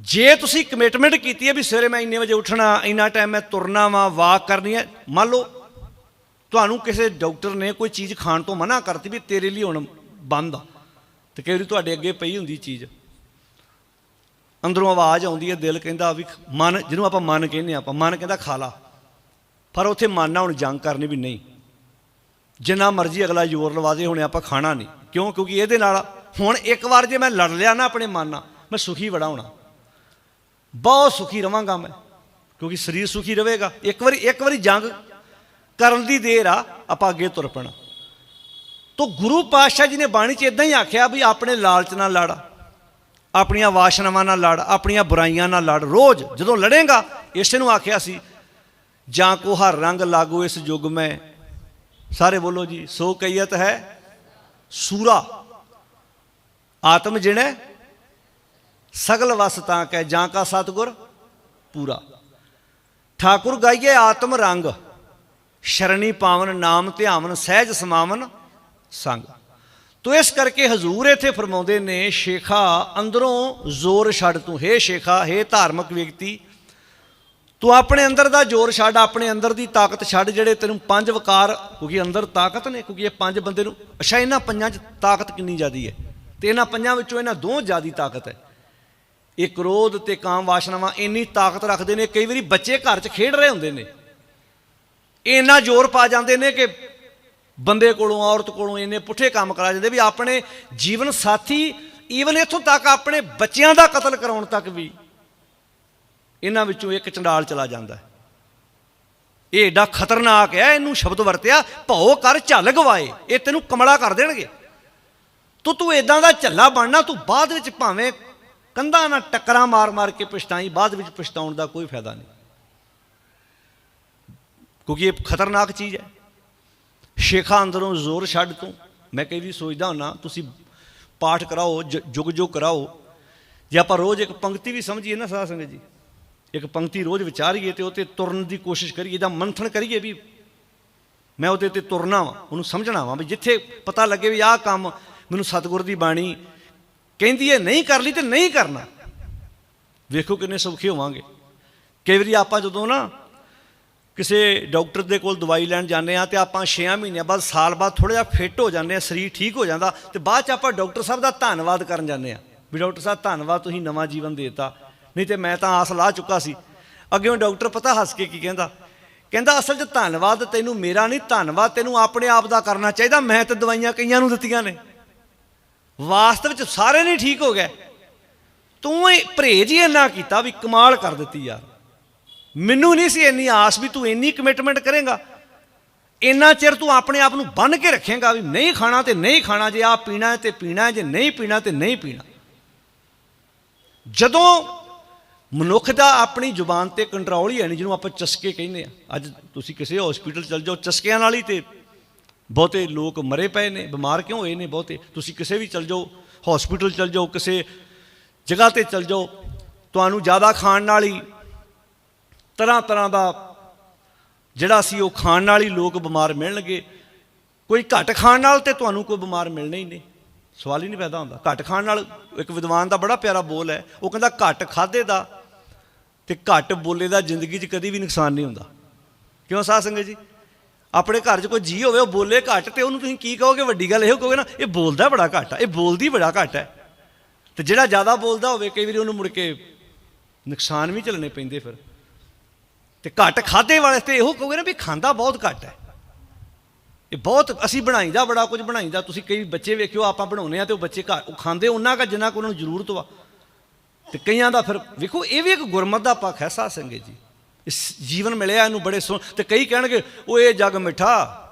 ਜੇ ਤੁਸੀਂ ਕਮਿਟਮੈਂਟ ਕੀਤੀ ਹੈ ਵੀ ਸਵੇਰੇ ਮੈਂ ਇੰਨੇ ਵਜੇ ਉੱਠਣਾ, ਇੰਨਾ ਟਾਈਮ ਮੈਂ ਤੁਰਨਾ ਵਾ ਵਾਕ ਕਰਨੀ ਹੈ, ਮੰਨ ਲਓ ਤੁਹਾਨੂੰ ਕਿਸੇ ਡਾਕਟਰ ਨੇ ਕੋਈ ਚੀਜ਼ ਖਾਣ ਤੋਂ ਮਨਾ ਕਰਤੀ ਵੀ ਤੇਰੇ ਲਈ ਹੁਣ ਬੰਦ ਆ, ਤੇ ਕਈ ਵਾਰੀ ਤੁਹਾਡੇ ਅੱਗੇ ਪਈ ਹੁੰਦੀ ਚੀਜ਼। ਅੰਦਰੋਂ ਆਵਾਜ਼ ਆਉਂਦੀ ਹੈ, ਦਿਲ ਕਹਿੰਦਾ ਵੀ ਮਨ, ਜਿਹਨੂੰ ਆਪਾਂ ਮਨ ਕਹਿੰਦੇ ਆਪਾਂ ਮਨ ਕਹਿੰਦਾ ਖਾ ਲਾ। ਪਰ ਉੱਥੇ ਮਨ ਨਾਲ ਹੁਣ ਜੰਗ ਕਰਨੀ ਵੀ ਨਹੀਂ। ਜਿੰਨਾ ਮਰਜ਼ੀ ਅਗਲਾ ਜ਼ੋਰ ਲਵਾ ਦੇ, ਹੁਣੇ ਆਪਾਂ ਖਾਣਾ ਨਹੀਂ। ਕਿਉਂ? ਕਿਉਂਕਿ ਇਹਦੇ ਨਾਲ ਹੁਣ ਇੱਕ ਵਾਰ ਜੇ ਮੈਂ ਲੜ ਲਿਆ ਨਾ ਆਪਣੇ ਮਨ ਨਾਲ, ਮੈਂ ਸੁਖੀ ਬੜਾ ਹੋਣਾ ਬਹੁਤ ਸੁਖੀ ਰਵਾਂਗਾ ਮੈਂ, ਕਿਉਂਕਿ ਸਰੀਰ ਸੁਖੀ ਰਹੇਗਾ। ਇੱਕ ਵਾਰੀ ਇੱਕ ਵਾਰੀ ਜੰਗ ਕਰਨ ਦੀ ਦੇਰ ਆ, ਆਪਾਂ ਅੱਗੇ ਤੁਰ ਪੈਣਾ। ਤੋ ਗੁਰੂ ਪਾਤਸ਼ਾਹ ਜੀ ਨੇ ਬਾਣੀ 'ਚ ਇਦਾਂ ਹੀ ਆਖਿਆ ਵੀ ਆਪਣੇ ਲਾਲਚ ਨਾਲ ਲੜ, ਆਪਣੀਆਂ ਵਾਸ਼ਨਾਵਾਂ ਨਾਲ ਲੜ, ਆਪਣੀਆਂ ਬੁਰਾਈਆਂ ਨਾਲ ਲੜ। ਰੋਜ਼ ਜਦੋਂ ਲੜੇਗਾ, ਇਸੇ ਨੂੰ ਆਖਿਆ ਸੀ, ਜਾਂ ਕੋ ਹਰ ਰੰਗ ਲਾਗੋ ਇਸ ਯੁੱਗ ਮੈਂ ਸਾਰੇ ਬੋਲੋ ਜੀ, ਸੋ ਕਈਅਤ ਹੈ ਸੂਰਾ। ਆਤਮ ਜਿਣੈ, ਸਗਲ ਵਸ ਤਾਂ ਕੈ, ਜਾਂ ਕਾ ਸਤਗੁਰ ਪੂਰਾ। ਠਾਕੁਰ ਗਾਈਏ ਆਤਮ ਰੰਗ, ਸ਼ਰਣੀ ਪਾਵਨ ਨਾਮ ਧਿਆਵਨ ਸਹਿਜ ਸਮਾਵਨ ਸੰਗ। ਤੋ ਇਸ ਕਰਕੇ ਹਜ਼ੂਰ ਇੱਥੇ ਫਰਮਾਉਂਦੇ ਨੇ, ਸ਼ੇਖਾ ਅੰਦਰੋਂ ਜ਼ੋਰ ਛੱਡ ਤੂੰ, ਹੇ ਸ਼ੇਖਾ, ਹੇ ਧਾਰਮਿਕ ਵਿਅਕਤੀ ਤੂੰ ਆਪਣੇ ਅੰਦਰ ਦਾ ਜ਼ੋਰ ਛੱਡ, ਆਪਣੇ ਅੰਦਰ ਦੀ ਤਾਕਤ ਛੱਡ, ਜਿਹੜੇ ਤੈਨੂੰ ਪੰਜ ਵਕਾਰ, ਕਿਉਂਕਿ ਅੰਦਰ ਤਾਕਤ ਨੇ, ਕਿਉਂਕਿ ਇਹ ਪੰਜ ਬੰਦੇ ਨੂੰ, ਅੱਛਾ, ਇਹਨਾਂ ਪੰਜਾਂ 'ਚ ਤਾਕਤ ਕਿੰਨੀ ਜ਼ਿਆਦੀ ਹੈ? ਤੇ ਇਹਨਾਂ ਪੰਜਾਂ ਵਿੱਚੋਂ ਇਹਨਾਂ ਦੋ ਜ਼ਿਆਦੀ ਤਾਕਤ ਹੈ। ਇਹ ਕ੍ਰੋਧ ਤੇ ਕਾਮ ਵਾਸ਼ਨਾਵਾਂ ਇੰਨੀ ਤਾਕਤ ਰੱਖਦੇ ਨੇ, ਕਈ ਵਾਰੀ ਬੱਚੇ ਘਰ 'ਚ ਖੇਡ ਰਹੇ ਹੁੰਦੇ ਨੇ। ਇਹ ਇੰਨਾ ਜ਼ੋਰ ਪਾ ਜਾਂਦੇ ਨੇ ਕਿ ਬੰਦੇ ਕੋਲੋਂ, ਔਰਤ ਕੋਲੋਂ ਇੰਨੇ ਪੁੱਠੇ ਕੰਮ ਕਰਾ ਜਾਂਦੇ ਵੀ ਆਪਣੇ ਜੀਵਨ ਸਾਥੀ ਈਵਨ ਇੱਥੋਂ ਤੱਕ ਆਪਣੇ ਬੱਚਿਆਂ ਦਾ ਕਤਲ ਕਰਾਉਣ ਤੱਕ ਵੀ ਇਹਨਾਂ ਵਿੱਚੋਂ ਇੱਕ ਚੰਡਾਲ ਚਲਾ ਜਾਂਦਾ ਹੈ। ਇਹ ਏਡਾ ਖਤਰਨਾਕ ਹੈ, ਇਹਨੂੰ ਸ਼ਬਦ ਵਰਤਿਆ, ਭਉ ਕਰ ਝੱਲ ਗਵਾਏ, ਇਹ ਤੈਨੂੰ ਕਮਲਾ ਕਰ ਦੇਣਗੇ। ਤੂੰ ਤੂੰ ਇਦਾਂ ਦਾ ਝੱਲਾ ਬਣਨਾ, ਤੂੰ ਬਾਅਦ ਵਿੱਚ ਭਾਵੇਂ ਕੰਧਾਂ ਨਾਲ ਟੱਕਰਾਂ ਮਾਰ ਮਾਰ ਕੇ ਪਛਤਾਈ, ਬਾਅਦ ਵਿੱਚ ਪਛਤਾਉਣ ਦਾ ਕੋਈ ਫਾਇਦਾ ਨਹੀਂ। ਕਿਉਂਕਿ ਇਹ ਖਤਰਨਾਕ ਚੀਜ਼ ਹੈ। ਸ਼ੇਖਾ ਅੰਦਰੋਂ ਜ਼ੋਰ ਛੱਡ ਤੂੰ। ਮੈਂ ਕਈ ਵੀ ਸੋਚਦਾ ਹੁੰਨਾ, ਤੁਸੀਂ ਪਾਠ ਕਰਾਓ ਜੁਗ ਜੁਗ ਕਰਾਓ। ਜੇ ਆਪਾਂ ਰੋਜ਼ ਇੱਕ ਪੰਕਤੀ ਵੀ ਸਮਝੀਏ ਨਾ ਸਾਧ ਸੰਗਤ ਜੀ ਇੱਕ ਪੰਕਤੀ ਰੋਜ਼ ਵਿਚਾਰੀਏ ਤੇ ਉਹ ਤੇ ਤੁਰਨ ਦੀ ਕੋਸ਼ਿਸ਼ ਕਰੀਏ ਦਾ ਮੰਥਨ ਕਰੀਏ ਵੀ ਮੈਂ ਉਹਦੇ ਤੇ ਤੁਰਨਾ ਵਾਂ, ਉਹਨੂੰ ਸਮਝਣਾ ਵਾਂ ਵੀ ਜਿੱਥੇ ਪਤਾ ਲੱਗੇ ਵੀ ਆਹ ਕੰਮ ਮੈਨੂੰ ਸਤਿਗੁਰ ਦੀ ਬਾਣੀ ਕਹਿੰਦੀ ਹੈ, ਨਹੀਂ ਕਰ ਲਈ ਤੇ ਨਹੀਂ ਕਰਨਾ। ਵੇਖੋ ਕਿੰਨੇ ਸੌਖੇ ਹੋਵਾਂਗੇ। ਕਈ ਵਾਰੀ ਆਪਾਂ ਜਦੋਂ ਨਾ ਕਿਸੇ ਡਾਕਟਰ ਦੇ ਕੋਲ ਦਵਾਈ ਲੈਣ ਜਾਂਦੇ ਆ ਤੇ ਆਪਾਂ 6 ਮਹੀਨਿਆਂ ਬਾਅਦ, ਸਾਲ ਬਾਅਦ ਥੋੜਾ ਜਿਹਾ ਫਿੱਟ ਹੋ ਜਾਂਦੇ ਆ ਸਰੀਰ ਠੀਕ ਹੋ ਜਾਂਦਾ ਤੇ ਬਾਅਦ ਚ ਆਪਾਂ ਡਾਕਟਰ ਸਾਹਿਬ ਦਾ ਧੰਨਵਾਦ ਕਰਨ ਜਾਂਦੇ ਆ ਵੀ ਡਾਕਟਰ ਸਾਹਿਬ, ਧੰਨਵਾਦ ਤੁਸੀਂ ਨਵਾਂ ਜੀਵਨ ਦੇਤਾ। ਨਹੀਂ ਤੇ ਮੈਂ ਤਾਂ ਆਸ ਲਾ ਚੁੱਕਾ ਸੀ। ਅੱਗੇ ਡਾਕਟਰ ਪਤਾ ਹੱਸ ਕੇ ਕੀ ਕਹਿੰਦਾ? ਕਹਿੰਦਾ, ਅਸਲ 'ਚ ਧੰਨਵਾਦ ਤੈਨੂੰ ਮੇਰਾ ਨਹੀਂ, ਧੰਨਵਾਦ ਤੈਨੂੰ ਆਪਣੇ ਆਪ ਦਾ ਕਰਨਾ ਚਾਹੀਦਾ। ਮੈਂ ਤੇ ਦਵਾਈਆਂ ਕਈਆਂ ਨੂੰ ਦਿੱਤੀਆਂ ਨੇ। ਵਾਸਤਵ 'ਚ ਸਾਰੇ ਨਹੀਂ ਠੀਕ ਹੋ ਗਏ। ਤੂੰ ਇਹ ਪਰਹੇਜ ਹੀ ਇੰਨਾ ਕੀਤਾ ਵੀ ਕਮਾਲ ਕਰ ਦਿੱਤੀ ਯਾਰ। ਮੈਨੂੰ ਨਹੀਂ ਸੀ ਇੰਨੀ ਆਸ ਵੀ ਤੂੰ ਇੰਨੀ ਕਮਿਟਮੈਂਟ ਕਰੇਗਾ। ਇੰਨਾ ਚਿਰ ਤੂੰ ਆਪਣੇ ਆਪ ਨੂੰ ਬੰਨ ਕੇ ਰੱਖੇਗਾ ਵੀ ਨਹੀਂ ਖਾਣਾ ਤੇ ਨਹੀਂ ਖਾਣਾ, ਜੇ ਆ ਪੀਣਾ ਹੈ ਤੇ ਪੀਣਾ, ਜੇ ਨਹੀਂ ਪੀਣਾ ਤੇ ਨਹੀਂ ਪੀਣਾ। ਜਦੋਂ ਮਨੁੱਖ ਦਾ ਆਪਣੀ ਜ਼ੁਬਾਨ ਤੇ ਕੰਟਰੋਲ ਹੀ ਹੈ ਨਹੀਂ ਜਿਹਨੂੰ ਆਪਾਂ ਚਸਕੇ ਕਹਿੰਦੇ ਆ ਅੱਜ ਤੁਸੀਂ ਕਿਸੇ ਹਸਪੀਟਲ ਚਲ ਜਾਓ, ਚਸਕਿਆਂ ਨਾਲ ਹੀ ਤੇ ਬਹੁਤੇ ਲੋਕ ਮਰੇ ਪਏ ਨੇ, ਬਿਮਾਰ ਕਿਉਂ ਹੋਏ ਨੇ ਬਹੁਤੇ? ਤੁਸੀਂ ਕਿਸੇ ਵੀ ਚਲ ਜਾਓ ਹਸਪੀਟਲ ਚਲ ਜਾਓ, ਕਿਸੇ ਜਗ੍ਹਾ ਤੇ ਚਲ ਜਾਓ, ਤੁਹਾਨੂੰ ਜ਼ਿਆਦਾ ਖਾਣ ਨਾਲ ਹੀ ਤਰ੍ਹਾਂ ਤਰ੍ਹਾਂ ਦਾ ਜਿਹੜਾ ਸੀ ਉਹ ਖਾਣ ਨਾਲ ਹੀ ਲੋਕ ਬਿਮਾਰ ਮਿਲਣਗੇ ਕੋਈ ਘੱਟ ਖਾਣ ਨਾਲ ਤੇ ਤੁਹਾਨੂੰ ਕੋਈ ਬਿਮਾਰ ਮਿਲਣਾ ਹੀ ਨਹੀਂ। ਸਵਾਲ ਹੀ ਨਹੀਂ ਪੈਦਾ ਹੁੰਦਾ। ਘੱਟ ਖਾਣ ਨਾਲ ਇੱਕ ਵਿਦਵਾਨ ਦਾ ਬੜਾ ਪਿਆਰਾ ਬੋਲ ਹੈ। ਉਹ ਕਹਿੰਦਾ ਘੱਟ ਖਾਦੇ ਦਾ ਤੇ ਘੱਟ ਬੋਲੇ ਦਾ ਜ਼ਿੰਦਗੀ 'ਚ ਕਦੀ ਵੀ ਨੁਕਸਾਨ ਨਹੀਂ ਹੁੰਦਾ। ਕਿਉਂ ਸਾਧ ਸੰਗਤ ਜੀ? ਆਪਣੇ ਘਰ 'ਚ ਕੋਈ ਜੀ ਹੋਵੇ, ਉਹ ਬੋਲੇ ਘੱਟ ਤੇ ਉਹਨੂੰ ਤੁਸੀਂ ਕੀ ਕਹੋਗੇ? ਵੱਡੀ ਗੱਲ ਇਹੋ ਕਹੋਗੇ ਨਾ, ਇਹ ਬੋਲਦਾ ਬੜਾ ਘੱਟ ਆ, ਇਹ ਬੋਲਦੀ ਬੜਾ ਘੱਟ ਹੈ ਤੇ ਜਿਹੜਾ ਜ਼ਿਆਦਾ ਬੋਲਦਾ ਹੋਵੇ, ਕਈ ਵਾਰੀ ਉਹਨੂੰ ਮੁੜ ਕੇ ਨੁਕਸਾਨ ਵੀ ਝੱਲਣੇ ਪੈਂਦੇ ਫਿਰ। ਤੇ ਘੱਟ ਖਾਦੇ ਵਾਲੇ ਤੇ ਇਹੋ ਕਹੋਗੇ ਨਾ ਵੀ ਖਾਂਦਾ ਬਹੁਤ ਘੱਟ ਹੈ ਇਹ ਬਹੁਤ, ਅਸੀਂ ਬਣਾਈਦਾ, ਬੜਾ ਕੁਝ ਬਣਾਈਦਾ। ਤੁਸੀਂ ਕਈ ਬੱਚੇ ਵੇਖਿਓ, ਆਪਾਂ ਬਣਾਉਨੇ ਆ ਤੇ ਉਹ ਬੱਚੇ ਘਰ ਉਹ ਖਾਂਦੇ ਉਹਨਾਂ ਕਾ, ਜਿੰਨਾ ਕੁ ਉਹਨਾਂ ਨੂੰ ਜ਼ਰੂਰਤ ਵਾ। ਤੇ ਕਈਆਂ ਦਾ ਫਿਰ, ਵੇਖੋ, ਇਹ ਵੀ ਇੱਕ ਗੁਰਮਤ ਦਾ ਪੱਖ ਹੈ ਸਾਧ ਸੰਗਤ ਜੀ। ਇਸ ਜੀਵਨ ਮਿਲਿਆ ਇਹਨੂੰ ਬੜੇ ਸੋਹ ਤੇ ਕਈ ਕਹਿਣਗੇ ਉਹ ਇਹ ਜੱਗ ਮਿੱਠਾ।